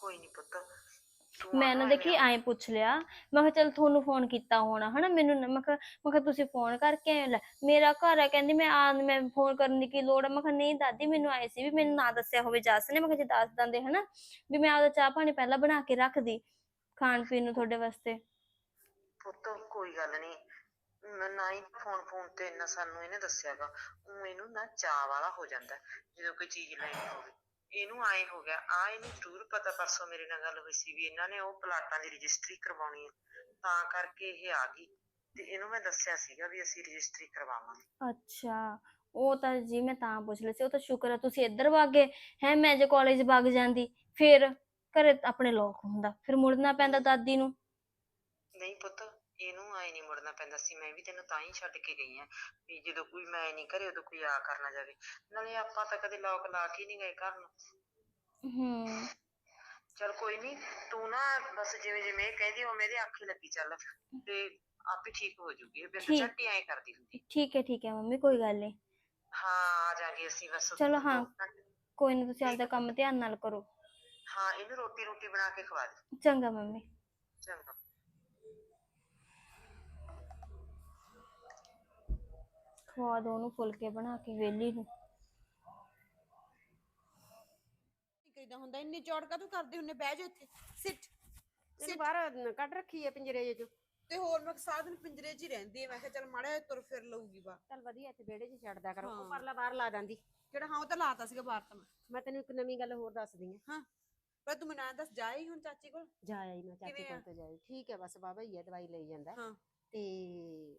ਕੋਈ ਨਹੀਂ ਪੁੱਤ ਤੂੰ ਮੈਂ ਨਾ ਦੇਖੀ ਐਂ ਪੁੱਛ ਲਿਆ ਮੈਂ ਕਿਹਾ ਚਲ ਤੁਹਾਨੂੰ ਫੋਨ ਕੀਤਾ ਹੋਣਾ ਹਨਾ ਮੈਨੂੰ ਨਾ- ਮੈਂ ਕਿਹਾ ਮੈਂ ਕਿਹਾ ਤੁਸੀਂ ਫੋਨ ਕਰਕੇ ਆਏ ਹੋ। ਲੈ ਮੇਰਾ ਘਰ ਹੈ ਕਹਿੰਦੀ ਮੈਂ ਆ ਮੈਂ ਫੋਨ ਕਰਨ ਦੀ ਕੀ ਲੋੜ ਹੈ ਮੈਂ ਕਿਹਾ ਨਹੀਂ ਦਾਦੀ ਮੈਨੂੰ ਆਏ ਸੀ ਵੀ ਮੈਨੂੰ ਨਾ ਦੱਸਿਆ ਹੋਵੇ ਜੱਸ ਨੇ ਮੈਂ ਕਿਹਾ ਜੇ ਦੱਸ ਦਿੰਦੇ ਹਨਾ ਵੀ ਮੈਂ ਆਪਦਾ ਚਾਹ ਪਾਣੀ ਪਹਿਲਾਂ ਬਣਾ ਕੇ ਰੱਖਦੀ ਖਾਣ ਪੀਣ ਨੂੰ ਤੁਹਾਡੇ ਵਾਸਤੇ। ਪੁੱਤ ਕੋਈ ਗੱਲ ਨਹੀਂ ਨਾ ਹੀ ਫੋਨ ਫੋਨ ਤੇ ਇੰਨਾ ਸਾਨੂੰ ਇਹਨੇ ਦੱਸਿਆਗਾ ਉਹ ਇਹਨੂੰ ਨਾ ਚਾਹ ਵਾਲਾ ਹੋ ਜਾਂਦਾ ਹੈ, ਜਦੋਂ ਕੋਈ ਚੀਜ਼ ਲੈਣੀ ਹੋਵੇ। ਇਹਨੂੰ ਆਏ ਹੋ ਗਿਆ ਆ ਇਹਨੂੰ ਜ਼ਰੂਰ ਪਤਾ ਪਰਸੋਂ ਮੇਰੇ ਨਾਲ ਗੱਲ ਹੋਈ ਸੀ ਵੀ ਇਹਨਾਂ ਨੇ ਉਹ ਪਲਾਟਾਂ ਦੀ ਰਜਿਸਟਰੀ ਕਰਵਾਉਣੀ ਹੈ ਤਾਂ ਕਰਕੇ ਇਹ ਆ ਗਈ ਤੇ ਇਹਨੂੰ ਮੈਂ ਦੱਸਿਆ ਸੀਗਾ ਵੀ ਅਸੀਂ ਰਜਿਸਟਰੀ ਕਰਵਾਵਾਂਗੇ। ਅੱਛਾ ਉਹ ਤਾਂ ਜੀ ਮੈਂ ਤਾਂ ਪੁੱਛ ਲਈ ਸੀ ਉਹ ਤਾਂ ਸ਼ੁਕਰ ਹੈ ਤੁਸੀਂ ਇੱਧਰ ਵਗ ਗਏ ਹੈ ਮੈਂ ਜੇ ਕਾਲਜ ਵਗ ਜਾਂਦੀ ਫਿਰ ਘਰੇ ਆਪਣੇ ਲੋਕ ਹੁੰਦਾ ਫਿਰ ਮੁੜਨਾ ਪੈਂਦਾ ਦਾਦੀ ਨੂੰ। ਨਹੀਂ ਪੁੱਤ ਇਹਨੂੰ ਆਏ ਨਹੀਂ ਮੁੜਨਾ ਪੈਂਦਾ ਸੀ ਮੈਂ ਵੀ ਤੈਨੂੰ ਤਾਂ ਹੀ ਛੱਡ ਕੇ ਗਈ ਆ ਵੀ ਜਦੋਂ ਕੋਈ ਮੈਂ ਨਹੀਂ ਘਰੇ ਉਦੋਂ ਕੋਈ ਆ ਕਰ ਨਾ ਜਾਵੇ। ਨਾਲੇ ਆਪਾਂ ਤਾਂ ਕਦੇ ਲੋਕ ਲਾ ਕੇ ਨਹੀਂ ਗਏ ਘਰ ਨੂੰ। ਹੂੰ। ਚਲ ਕੋਈ ਨਹੀਂ ਤੂੰ ਨਾ ਬਸ ਜਿਵੇਂ ਜਿਵੇਂ ਇਹ ਕਹਿੰਦੀ ਉਹ ਮੇਰੇ ਅੱਖੇ ਲੱਗੀ ਚੱਲ ਤੇ ਆਪੇ ਠੀਕ ਹੋ ਜੂਗੀ ਇਹ ਬਿੰਦ ਠੀਕ। ਝੱਟੀ ਐਂ ਕਰਦੀ ਹੁੰਦੀ। ਠੀਕ ਹੈ ਠੀਕ ਹੈ ਮੰਮੀ ਕੋਈ ਗੱਲ ਨਹੀਂ ਹਾਂ ਆ ਜਾਗੇ ਅਸੀਂ ਬਸ। ਚਲੋ ਹਾਂ। ਕੋਈ ਨਹੀਂ ਤੁਸੀਂ ਆਪਦਾ ਕੰਮ ਧਿਆਨ ਨਾਲ ਕਰੋ। ਹਾਂ ਇਹਨੂੰ ਰੋਟੀ ਰੋਟੀ ਬਣਾ ਕੇ ਖਵਾ ਦੇ। ਚੰਗਾ ਮੰਮੀ। ਚੰਗਾ। ਖਵਾ ਦੋ ਉਹਨੂੰ ਫੁਲਕੇ ਬਣਾ ਕੇ ਵੇਲੀ ਨੂੰ। ਕੀ ਕਰੀਦਾ ਹੁੰਦਾ? ਇੰਨੀ ਚੌੜਕਾ ਤੂੰ ਕਰਦੇ ਹੁੰਨੇ? ਬਹਿ ਜਾ ਇੱਥੇ। ਸਿੱਟ। ਤੈਨੂੰ ਬਾਹਰ ਨ- ਕੱਢ ਰੱਖੀ ਹੈ ਪਿੰਜਰੇ ਜਿਹੇ ਚੋਂ। ਤੇ ਹੋਰ ਮੈਂ ਸਾਰਾ ਦਿਨ ਪਿੰਜਰੇ 'ਚ ਹੀ ਰਹਿੰਦੀ ਆ ਮੈਂ ਕਿਹਾ ਚੱਲ ਮਾੜਾ ਜਿਹਾ ਤੁਰ ਫਿਰ ਲਊਗੀ ਬਾ ਚੱਲ ਵਧੀਆ ਇੱਥੇ ਵਿਹੜੇ 'ਚ ਛੱਡਦਾ ਕਰੋ। ਉਹ ਹਾਂ। ਪਰਲਾ ਬਾਹਰ ਲਾ ਦਿੰਦੀ। ਕਿਹੜਾ ਹਾਂ ਉਹ ਤਾਂ ਲਾਤਾ ਸੀਗਾ ਬਾਹਰ ਤਾਂ ਮੈਂ। ਮੈਂ ਤੈਨੂੰ ਇੱਕ ਨਵੀਂ ਗੱਲ ਹੋਰ ਦੱਸਦੀ ਆ। ਪਰ ਤੂੰ ਮੈਨੂੰ ਐਂ ਦੱਸ ਜਾਈ ਹੁਣ ਚਾਚੀ ਕੋਲ? ਜਾ ਆਈ ਮੈਂ ਚਾਚੀ ਕਿਵੇਂ ਆ? ਕੋਲ ਤੇ ਜਾਈ ਠੀਕ ਹੈ ਬਸ ਬਾਬਾ ਹੀ ਹੈ ਦਵਾਈ ਲਈ ਜਾਂਦਾ। ਹੈ। ਹਾਂ। ਤੇ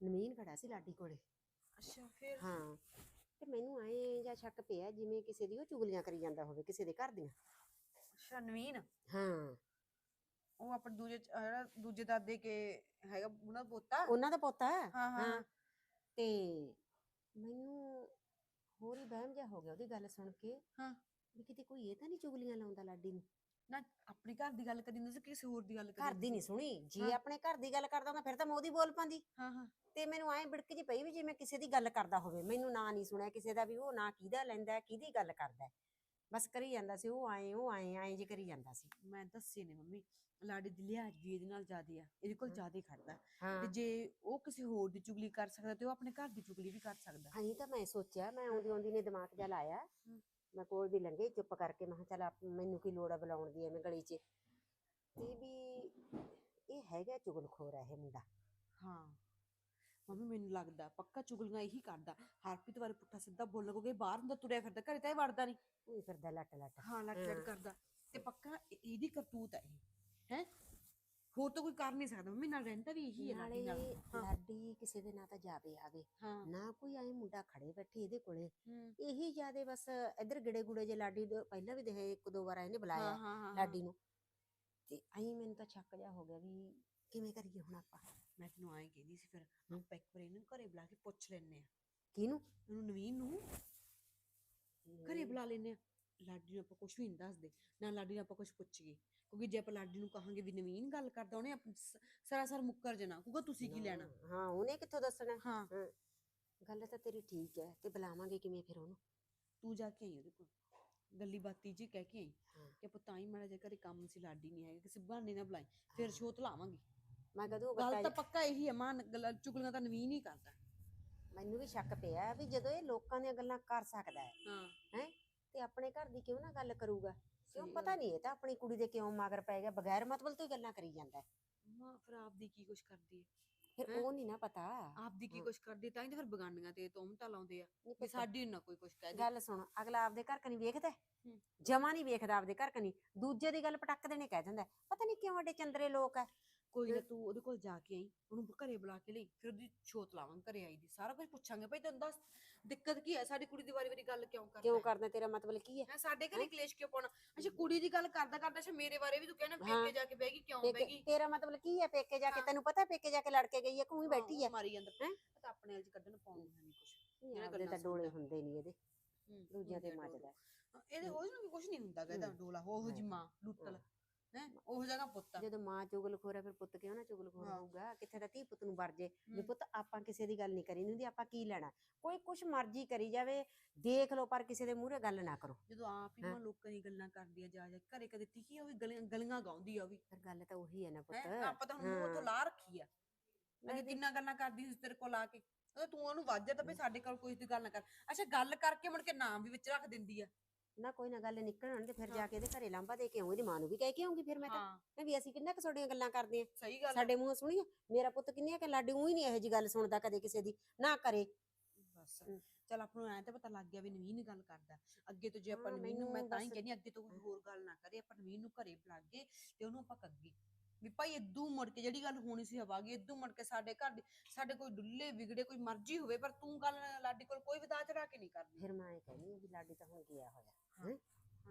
ਨਵੀਨ ਖੜਾ ਸੀ ਲਾਡੀ ਕੋਲੇ। ਅੱਛਾ ਫਿਰ? ਹਾਂ। ਤੇ ਮੈਨੂੰ ਐਂ ਜਾਂ ਸ਼ੱਕ ਪਿਆ ਜਿਵੇਂ ਕਿਸੇ ਦੀ ਉਹ ਚੁਗਲੀਆਂ ਕਰੀ ਜਾਂਦਾ ਹੋਵੇ ਕਿਸੇ ਦੇ ਘਰ ਦੀਆਂ। ਅੱਛਾ ਨਵੀਨ? ਹਾਂ। ਉਹ ਆਪਣੇ ਦੂਜੇ ਚ- ਅਹ ਜਿਹੜਾ ਦੂਜੇ ਦਾਦੇ ਕੇ ਹੈਗਾ ਉਹਨਾਂ ਦਾ ਪੋਤਾ? ਉਹਨਾਂ ਦਾ ਪੋਤਾ? ਹੈ ਹਾਂ। ਹਾਂ। ਤੇ ਮੈਨੂੰ ਹੋਰ ਹੀ ਵਹਿਮ ਜਿਹਾ ਹੋ ਗਿਆ ਉਹਦੀ ਗੱਲ ਸੁਣ ਕੇ ਹਾਂ। ਵੀ ਕਿਤੇ ਕੋਈ ਇਹ ਤਾਂ ਨਹੀਂ ਚੁਗਲੀਆਂ ਲਾਉਂਦਾ ਲਾਡੀ ਨੂੰ? ਨਾ ਆਪਣੇ ਘਰ ਦੀ ਗੱਲ ਕਰੀ ਹੁੰਦੀ ਸੀ ਕਿਸੇ ਹੋਰ ਦੀ ਗੱਲ ਕਰੀ ਘਰ ਦੀ ਨਹੀਂ ਸੁਣੀ। ਜੇ। ਆਪਣੇ ਘਰ ਦੀ ਗੱਲ ਕਰਦਾ ਹੁੰਦਾ ਫਿਰ ਤਾਂ ਮੈਂ ਉਹਦੀ ਬੋਲ ਪਾਂਦੀ। ਹਾਂ ਹਾਂ। ਤੇ ਮੈਨੂੰ ਐਂ ਬਿੜਕ ਜੀ ਪਈ ਵੀ ਜਿਵੇਂ ਕਿਸੇ ਦੀ ਗੱਲ ਕਰਦਾ ਹੋਵੇ ਮੈਨੂੰ ਨਾਂ ਨਹੀਂ ਸੁਣਿਆ ਕਿਸੇ ਦਾ ਵੀ ਉਹ ਨਾਂ ਕਿਹਦਾ ਲੈਂਦਾ ਹੈ, ਕਿਹਦੀ ਗੱਲ ਕਰਦਾ। ਹੈ। ਬਸ ਕਰੀ ਜਾਂਦਾ ਸੀ ਉਹ ਆਏ ਉਹ ਆਏ ਆਏ ਜੇ ਕਰੀ ਜਾਂਦਾ ਸੀ। ਮੈਂ ਦੱਸੇ ਨੇ ਮੰਮੀ ਲਾੜੀ ਦੀ ਲਿਹਾਜ਼ ਵੀ ਇਹਦੇ ਨਾਲ ਜ਼ਿਆਦੇ ਆ ਇਹਦੇ ਕੋਲ। ਜ਼ਿਆਦੇ ਖੜਦਾ। ਤੇ ਹਾਂ ਜੇ ਉਹ ਕਿਸੇ ਹੋਰ ਦੀ ਚੁਗਲੀ ਕਰ ਸਕਦਾ ਤੇ ਉਹ ਆਪਣੇ ਘਰ ਦੀ ਚੁਗਲੀ ਵੀ ਕਰ ਸਕਦਾ। ਹਾਂ ਤਾਂ ਮੈਂ ਸੋਚਿਆ ਮੈਂ ਆਉਂਦੀ ਆਉਂਦੀ ਨੇ ਦਿਮਾਗ ਜਾ ਲਾਇਆ। ਹਮ। ਮੈਂ ਕੋਲ ਦੀ ਲੰਘੇ ਚੁੱਪ ਕਰਕੇ ਮੈਂ ਕਿਹਾ ਚੱਲ ਆਪ- ਮੈਨੂੰ ਕੀ ਲੋੜ ਆ ਬੁਲਾਉਣ ਦੀ ਐਵੇਂ ਗਲੀ 'ਚ। ਤੇ ਵੀ ਇਹ ਹੈਗਾ ਚੁਗਲਖੋਰ ਹੈ ਇਹ ਮੁੰਡਾ। ਹਾਂ। ਮੰਮੀ ਮੈਨੂੰ ਲੱਗਦਾ ਪੱਕਾ ਚੁਗਲੀਆਂ ਇਹੀ ਕਰਦਾ। ਹਰਪ੍ਰੀਤ ਬਾਰੇ ਪੁੱਠਾ ਸਿੱਧਾ ਬੋਲਣ ਕੋਗੇ ਬਾਹਰ ਹੁੰਦਾ ਤੁਰਿਆ ਫਿਰਦਾ ਘਰੇ ਤਾਂ ਇਹ ਵੜਦਾ ਨਹੀਂ। ਉਹ ਫਿਰਦਾ ਲੱਟ ਲੱਟ ਹਾਂ ਲੱਟ ਲੱਟ। ਕਰਦਾ। ਤੇ ਪੱਕਾ ਇਹ- ਇਹਦੀ ਕਰਤੂਤ ਹੈ ਇਹ ਹੈ? ਹੋਰ ਤਾਂ ਕੋਈ ਕਰ ਨਹੀਂ ਸਕਦਾ। ਮੰਮੀ ਨਾਲ ਰਹਿੰਦਾ ਵੀ ਇਹੀ ਹੈ ਨਾਲੇ ਲਾਡੀ ਨਾਲ। ਹਾਂ। ਲਾਡੀ ਕਿਸੇ ਦੇ ਨਾ ਤਾਂ ਜਾਵੇ ਆਵੇ ਹਾਂ। ਨਾ ਕੋਈ ਆਏ ਮੁੰਡਾ ਖੜੇ ਬੈਠੇ ਇਹਦੇ ਕੋਲੇ। ਹੂੰ। ਇਹੀ ਜਿਆਦੇ ਬਸ ਇੱਧਰ ਗੜੇ ਗੁੜੇ ਜੇ ਲਾਡੀ ਦੇ ਪਹਿਲਾਂ ਵੀ ਦੇਖ ਇੱਕ ਦੋ ਵਾਰ ਇਹਨੇ ਹਾਂ ਬੁਲਾਇਆ ਹਾਂ ਹਾਂ, ਹਾਂ ਲਾਡੀ ਨੂੰ। ਤੇ ਆਈ ਮੈਨੂੰ ਤਾਂ ਸ਼ੱਕ ਜਾ ਹੋ ਗਿਆ ਵੀ ਕਿਵੇਂ ਕਰੀਏ ਹੁਣ ਆਪਾਂ। ਮੈਂ ਤੈਨੂੰ ਆਏ ਕਹਿੰਦੀ ਸੀ ਫਿਰ ਆਪਾਂ ਇੱਕ ਵਾਰ ਇਹਨੂੰ ਘਰੇ ਬੁਲਾ ਕੇ ਪੁੱਛ ਲੈਨੇ ਆ ਕਿਹਨੂੰ? ਇਹਨੂੰ ਨਵੀਨ ਨੂੰ। ਘਰੇ ਬੁਲਾ ਲੈਨੇ ਆ ਲਾਡੀ ਨੂੰ ਆਪਾਂ ਕੁਝ ਵੀ ਨਹੀਂ ਦੱਸਦੇ। ਨਾ ਲਾਡੀ ਨੂੰ ਆਪਾਂ ਕੁਝ ਪੁੱਛੀਏ। ਕਿਉਂਕਿ ਜੇ ਆਪਾਂ ਲਾਡੀ ਨੂੰ ਕਹਾਂਗੇ ਵੀ ਨਵੀਨ ਗੱਲ ਕਰਦਾ ਉਹਨੇ ਆਪ- ਸ- ਸਰਾਸਰ ਮੁੱਕਰ ਜਣਾ ਕਹੂਗਾ ਤੁਸੀਂ ਕੀ ਲੈਣਾ? ਹਾਂ ਉਹਨੇ ਕਿੱਥੋਂ ਦੱਸਣਾ? ਹਾਂ। ਗੱਲ ਤਾਂ ਤੇਰੀ ਠੀਕ ਹੈ ਤੇ ਬੁਲਾਵਾਂਗੇ ਕਿਵੇਂ ਫਿਰ ਉਹਨੂੰ? ਤੂੰ ਜਾ ਕੇ ਆਈ ਉਹਦੇ ਕੋਲ। ਗੱਲੀ ਬਾਤੀ ਜੀ ਕਹਿ ਕੇ ਆਈ ਹਾਂ। ਕਿ ਪੁੱਤਾਂ ਹੀ ਮਾੜਾ ਜਿਹਾ ਘਰੇ ਕੰਮ ਸੀ ਲਾਡੀ ਨਹੀਂ ਹੈਗਾ ਕਿਸੇ ਬਹਾਨੇ ਨਾਲ ਬੁਲਾਈ। ਫਿਰ ਛੋਤ ਲਾਵਾਂਗੇ ਮੈਂ ਕਦੋਂ ਗੱਲ ਤਾਂ ਪੱਕਾ ਇਹੀ ਹੈ ਮਾਂ ਗੱਲਾਂ ਚੁਗਲੀਆਂ ਤਾਂ ਨਵੀਨ ਹੀ ਕਰਦਾ। ਮੈਨੂੰ ਵੀ ਸ਼ੱਕ ਪਿਆ ਵੀ ਜਦੋਂ ਇਹ ਲੋਕਾਂ ਦੀਆਂ ਗੱਲਾਂ ਕਰ ਸਕਦਾ ਹੈ ਹਾਂ। ਹੈ? ਤੇ ਆਪਣੇ ਘਰ ਦੀ ਕਿਉਂ ਨਾ ਗੱਲ ਕਰੂਗਾ? ਕਿਉਂ ਪਤਾ। ਨਹੀਂ ਇਹ ਤਾਂ ਆਪਣੀ ਕੁੜੀ ਦੇ ਕਿਉਂ ਮਗਰ ਪੈ ਗਿਆ ਬਗੈਰ ਮਤਲਬ ਤੋਂ ਹੀ ਗੱਲਾਂ ਕਰੀ ਜਾਂਦਾ ਹੈ। ਮਾਂ ਫਿਰ ਆਪਦੀ ਕੀ ਕੁਛ ਕਰਦੀ ਹੈ ਫਿਰ ਹੈਂ? ਉਹ ਨਹੀਂ ਨਾ ਪਤਾ ਆਪਦੀ ਕੀ ਹਾਂ। ਕੁਛ ਕਰਦੀ ਹੈ, ਤਾਂ ਹੀ ਤਾਂ ਫਿਰ ਬਗਾਨੀਆਂ ਤੇ ਤੋਮਤਾ ਲਾਉਂਦੇ ਆ ਨਹੀਂ ਵੀ ਪਤਾ। ਸਾਡੀ ਨਾ ਕੋਈ ਕੁਛ ਕਹਿ ਦੇ ਗੱਲ ਸੁਣ ਅਗਲਾ ਆਪਦੇ ਘਰ ਕਨੀ ਵੇਖਦਾ ਹੂੰ। ਜਮਾ ਨਹੀਂ ਵੇਖਦਾ ਆਪਦੇ ਘਰ ਕਨੀ ਦੂਜੇ ਦੀ ਗੱਲ ਪਟਕ ਦੇਣੇ ਕਹਿ ਦਿੰਦਾ ਹੈ। ਪਤਾ ਨਹੀਂ ਕਿਉਂ ਸਾਡੇ ਚੰਦਰੇ ਲੋਕ ਹੈ ਕੋਈ ਨਾ ਤੂੰ ਉਹਦੇ ਕੋਲ ਜਾ ਕੇ ਆਈ ਉਹਨੂੰ ਘਰੇ ਬੁਲਾ ਕੇ ਲਈ ਫਿਰ ਉਹਦੀ ਛੋਤ ਲਾਵਾਂਗੇ ਘਰੇ ਆਈ ਦੀ ਸਾਰਾ ਕੁਝ ਪੁੱਛਾਂਗੇ। ਭਾਈ ਤੈਨੂੰ ਦੱਸ ਦਿੱਕਤ ਕੀ ਹੈ? ਸਾਡੀ ਕੁੜੀ ਦੀ ਵਾਰੀ ਵਾਰੀ ਗੱਲ ਕਿਉਂ ਕਰਦਾ ਕਿਉਂ ਹੈ? ਕਰਦਾ ਤੇਰਾ ਮਤਲਬ ਕੀ ਹੈ? ਹੈਂ, ਸਾਡੇ ਘਰੇ ਕਲੇਸ਼ ਕਿਉਂ ਪਾਉਣਾ? ਅੱਛਾ ਕੁੜੀ ਦੀ ਗੱਲ ਕਰਦਾ ਕਰਦਾ ਅੱਛਾ ਮੇਰੇ ਬਾਰੇ ਵੀ ਤੂੰ ਕਹਿਣਾ ਹਾਂ। ਪੇਕੇ ਜਾ ਕੇ ਬਹਿ ਗਈ ਕਿਉਂ ਗਈ? ਤੇਰਾ ਮਤਲਬ ਕੀ ਹੈ? ਪੇਕੇ ਜਾ ਕੇ ਹਾਂ। ਤੈਨੂੰ ਪਤਾ ਪੇਕੇ ਜਾ ਕੇ ਲੜ ਕੇ ਗਈ ਹੈ ਕੋਈ ਬੈਠੀ ਹੈ ਮਾਰੀ ਜਾਂਦਾ। ਹੈਂ? ਤਾਂ ਆਪਣੇ ਚ ਕੱਢਣ ਪਾਉਣ ਨੂੰ ਹੈ ਨਹੀਂ ਕੁਛ। ਨਹੀਂ, ਜਿਹੜਾ ਆਪਦੇ ਤਾਂ ਡੋਲੇ। ਹੁੰਦੇ ਨਹੀਂ ਇਹਦੇ। ਹੂੰ, ਦੂਜਿਆਂ ਤੇ ਮੱਚਦਾ ਹੈ। ਹਾਂ, ਇਹਦੇ ਨੂੰ ਵੀ ਕੁਛ ਨਹੀਂ ਹੁੰਦਾ ਕਹਿੰਦਾ ਹੂੰ। ਡੋਲਾ ਉਹ ਜੀ ਮਾਂ ਲੁੱਟਲ। ਹੈ ਉਹ ਜਗ੍ਹਾ ਪੁੱਤ ਆ। ਜਦੋਂ ਮਾਂ ਚੁਗਲਖੋਰ ਹੈ ਫਿਰ ਪੁੱਤ ਕਿਉਂ ਨਾ ਚੁਗਲਖੋਰ। ਹੋਊਗਾ ਕਿੱਥੇ ਤਾਂ ਧੀ ਪੁੱਤ ਨੂੰ ਵਰਜੇ ਵੀ। ਪੁੱਤ ਆਪਾਂ ਕਿਸੇ ਦੀ ਗੱਲ ਨਹੀਂ ਕਰੀ ਹੁੰਦੀ ਆਪਾਂ ਕੀ ਲੈਣਾ ਕੋਈ ਕੁਛ ਮਰਜ਼ੀ ਕਰੀ ਜਾਵੇ ਦੇਖ ਲਓ ਪਰ ਕਿਸੇ ਦੇ ਮੂਹਰੇ ਗੱਲ ਨਾ ਕਰੋ ਜਦੋਂ ਆਪ ਹੀ? ਮਾਂ ਲੋਕਾਂ ਦੀ ਗੱਲਾਂ ਕਰਦੀ ਆ ਜਾ ਜਾ ਕੇ, ਘਰੇ ਕਦੇ ਉਹ ਵੀ ਗਲੀਆਂ ਗਾਉਂਦੀ ਆ ਉਹ ਵੀ ਫਿਰ ਗੱਲ ਤਾਂ ਉਹੀ ਹੈ ਨਾ ਪੁੱਤ ਹੈਂ? ਆਪਾਂ ਤਾਂ ਹੁਣ ਮੂੰਹ ਹਾਂ। ਲਾ ਰੱਖੀ ਆ ਅਜੇ ਨਹੀਂ। ਕਿੰਨਾ ਗੱਲਾਂ ਕਰਦੀ ਸੀ ਤੇਰੇ ਕੋਲ ਆ ਕੇ ਉਹ ਤੂੰ ਉਹਨੂੰ ਵਾਜਿਆ ਤਾਂ ਵੀ ਸਾਡੇ ਕੋਲ ਕੋਈ ਦੀ ਗੱਲ ਨਾ ਕਰ ਅੱਛਾ ਗੱਲ ਕਰਕੇ ਮੁੜ ਕੇ ਨਾਮ ਵੀ ਵਿੱਚ ਰੱਖ ਦਿੰਦੀ ਆ ਨਾ ਕੋਈ ਨਾ ਗੱਲ ਨਿਕਲਣ ਤੇ ਫਿਰ ਜਾ। ਕੇ ਇਹਦੇ ਘਰੇ ਲਾਂਬਾ ਦੇ ਕੇ ਆਉਂ ਇਹਦੀ ਮਾਂ ਨੂੰ ਵੀ ਕਹਿ ਕੇ ਆਉਂਗੀ ਫਿਰ ਮੈਂ ਤਾਂ। ਮੈਂ ਵੀ ਅਸੀਂ ਕਿੰਨਾ ਕੁ ਤੁਹਾਡੀਆਂ ਗੱਲਾਂ ਕਰਦੇ ਆ। ਸਹੀ ਗੱਲ ਆ। ਸਾਡੇ ਮੂੰਹ ਸੁਣੀ ਮੇਰਾ ਪੁੱਤ ਕਿੰਨੀਆਂ ਕਿ ਲਾਡੀ ਉਹੀ ਨਹੀਂ ਇਹੋ ਜੀ ਗੱਲ ਸੁਣਦਾ ਕਦੇ ਕਿਸੇ ਦੀ ਨਾ ਕਰੇ। ਬਸ। ਚਲ ਆਪਾਂ ਨੂੰ ਐ ਤਾਂ ਪਤਾ ਲੱਗ ਗਿਆ ਵੀ ਨਵੀਨ ਗੱਲ ਕਰਦਾ। ਅੱਗੇ ਤੋਂ ਜੇ ਆਪਾਂ ਨਵੀਨ ਨੂੰ ਮੈਂ ਤਾਂ ਹੀ ਕਹਿੰਦੀ ਅੱਗੇ ਤੋਂ ਕੋਈ ਹੋਰ ਗੱਲ ਨਾ ਕਰੇ ਆਪਾਂ ਨਵੀਨ ਨੂੰ ਘਰੇ ਬੁਲਾਗੇ ਤੇ ਉਹਨੂੰ ਆਪਾਂ ਕੱਗੇ ਵੀ ਭਾਈ ਇਦੋਂ ਮੁੜ ਕੇ ਜਿਹੜੀ ਗੱਲ ਹੋਣੀ ਸੀ ਹਵਾਗੀ ਇਦੋਂ ਮੁੜ ਕੇ ਸਾਡੇ ਘਰ ਦੀ ਸਾਡੇ ਕੋਈ ਡੁੱਲੇ ਵਿਗੜੇ ਕੋਈ ਮਰਜ਼ੀ ਹੋਵੇ ਪਰ ਤੂੰ ਗੱਲ ਲਾਡੀ ਕੋਲ ਕੋਈ ਵਿਦਾ ਚੜਾ ਕੇ ਨਹੀਂ ਕਰਦੀ ਫਿਰ ਮੈਂ ਕਹਿੰਦੀ ਵੀ ਲਾਡੀ ਤਾਂ ਹੁਣ ਗਿਆ ਹੋਇਆ। ਹਾਂ। ਹੈਂ?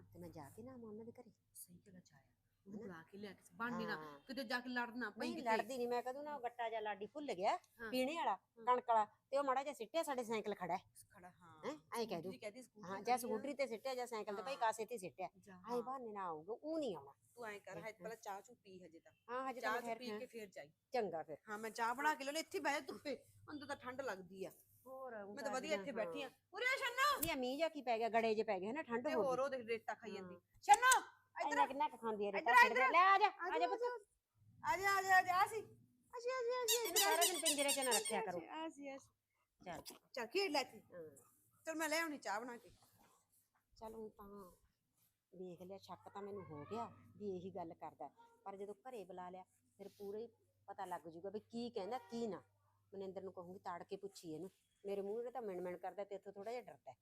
ਤੇ ਮੈਂ ਜਾ ਕੇ ਨਾ ਆਵਾਂ ਉਹਨਾਂ ਦੇ ਘਰੇ ਸਹੀ ਗੱਲ ਚਾਇਆ ਉਹਨੂੰ ਬੁਲਾ ਕੇ ਲਿਆ ਕੇ ਬਾਂਡੇ ਨਾ ਹਾਂ। ਕਿਤੇ ਜਾ ਕੇ ਲੜਨਾ ਪਈ ਨਹੀਂ ਕਿਤੇ ਲੜਦੀ ਨਹੀਂ ਮੈਂ ਕਦੋਂ ਨਾ ਉਹ ਗੱਟਾ ਜਾਂ ਲਾਡੀ ਭੁੱਲ ਗਿਆ ਹਾਂ। ਪੀਣੇ ਵਾਲਾ ਕਣਕ ਵਾਲਾ ਤੇ ਉਹ ਮਾੜਾ ਜਿਹਾ ਸਿੱਟਿਆ ਸਾਡੇ ਸਾਈਕਲ ਖੜਾ ਹੈ ਖੜਾ ਹਾਂ ਹੈਂ? ਐਂ ਕਹਿ ਦੂੰ। ਸਕੂਟਰੀ ਕਹਦੀ ਸਕੂਟਰੀ ਹਾਂ ਖੜੀ ਜਾਂ ਆ। ਸਕੂਟਰੀ ਤੇ ਸਿੱਟਿਆ ਜਾਂ ਸਾਈਕਲ ਤੇ ਭਾਈ ਹਾਂ। ਕਾਸੇ ਤੇ ਸਿੱਟਿਆ ਆਏ। ਬਹਾਨੇ ਨਾ ਆਊਗਾ ਉਹ ਨਹੀਂ ਆਉਣਾ ਤੂੰ ਐਂ ਕਰ ਹਜੇ ਪਹਿਲਾਂ ਚਾਹ ਚੂ ਪੀ ਹਜੇ ਤਾਂ ਹਾਂ ਹਜੇ ਚਾਹ ਤਾਂ ਚੂ ਫਿਰ ਪੀ ਕੇ ਫੇਰ ਜਾਈ ਚੰਗਾ ਫਿਰ ਹਾਂ ਮੈਂ ਚਾਹ ਬਣਾ ਕੇ ਲਿਆਉਣੀ ਇੱਥੇ ਬਹਿ ਧੁੱਪੇ ਅੰਦਰ ਤਾਂ ਠੰਡ ਲੱਗਦੀ ਆ ਹੋਰ ਮੈਂ ਤਾਂ ਵਧੀਆ ਇੱਥੇ ਬੈਠੀ ਆ ਉਰੇ ਆ ਸ਼ੰਨਾ ਨਹੀਂ ਮੀਂਹ ਜਾ ਕੀ ਪੈ ਗਿਆ ਗੜੇ ਜੇ ਪੈ ਗਏ ਨਾ ਠੰਡ ਤੇ ਹੋ ਹੋਰ ਗਈ। ਉਹ ਦੇਖ ਰੇਤਾ ਖਾਈ ਜਾਂਦੀ। ਸ਼ੰਨਾ ਇੱਧਰ ਇੰਨਾ ਕਿੰਨਾ ਕੁ ਖਾਂਦੀ ਹੈ ਰੇਤਾ ਇੱਧਰ ਆ। ਲੈ ਆ ਜਾ ਆ ਜਾ ਪੁੱਤ। ਆ ਜਾ ਆ ਜਾ ਆ ਜਾ ਆ ਸੀ। ਆ ਜੀ ਆ ਜੀ ਆ ਜੀ ਇਹਨੂੰ ਸਾਰਾ ਦਿਨ ਪਿੰਜਰੇ 'ਚ ਨਾ ਰੱਖਿਆ ਕਰੋ। ਆ ਸੀ ਆ ਸੀ। ਚੱਲ। ਚੱਲ ਖੇਡ ਲੈ ਹਾਂ। ਚਲ ਮੈਂ ਲੈ ਆਉਣੀ ਚਾਹ ਬਣਾ ਕੇ। ਚੱਲ ਹੁਣ ਤਾਂ ਵੇਖ ਲਿਆ ਸ਼ੱਕ ਤਾਂ ਮੈਨੂੰ ਹੋ ਗਿਆ ਵੀ ਇਹੀ ਗੱਲ ਕਰਦਾ। ਪਰ ਜਦੋਂ ਘਰੇ ਬੁਲਾ ਲਿਆ ਫਿਰ ਪੂਰੇ ਹੀ ਪਤਾ ਲੱਗ ਜੂਗਾ ਵੀ ਕੀ ਕਹਿੰਦਾ ਕੀ ਨਾ। ਮਨਿੰਦਰ ਨੂੰ ਕਹੂੰਗੀ ਤਾੜ ਕੇ ਪੁੱਛੀ ਇਹਨੂੰ। ਮੇਰੇ ਮੂੰਹ ਨੇ ਤਾਂ ਮਿਣ ਮਿਣ ਕਰਦਾ ਤੇ ਇੱਥੋਂ ਥੋੜਾ ਜਿਹਾ ਡਰਦਾ ਹੈ।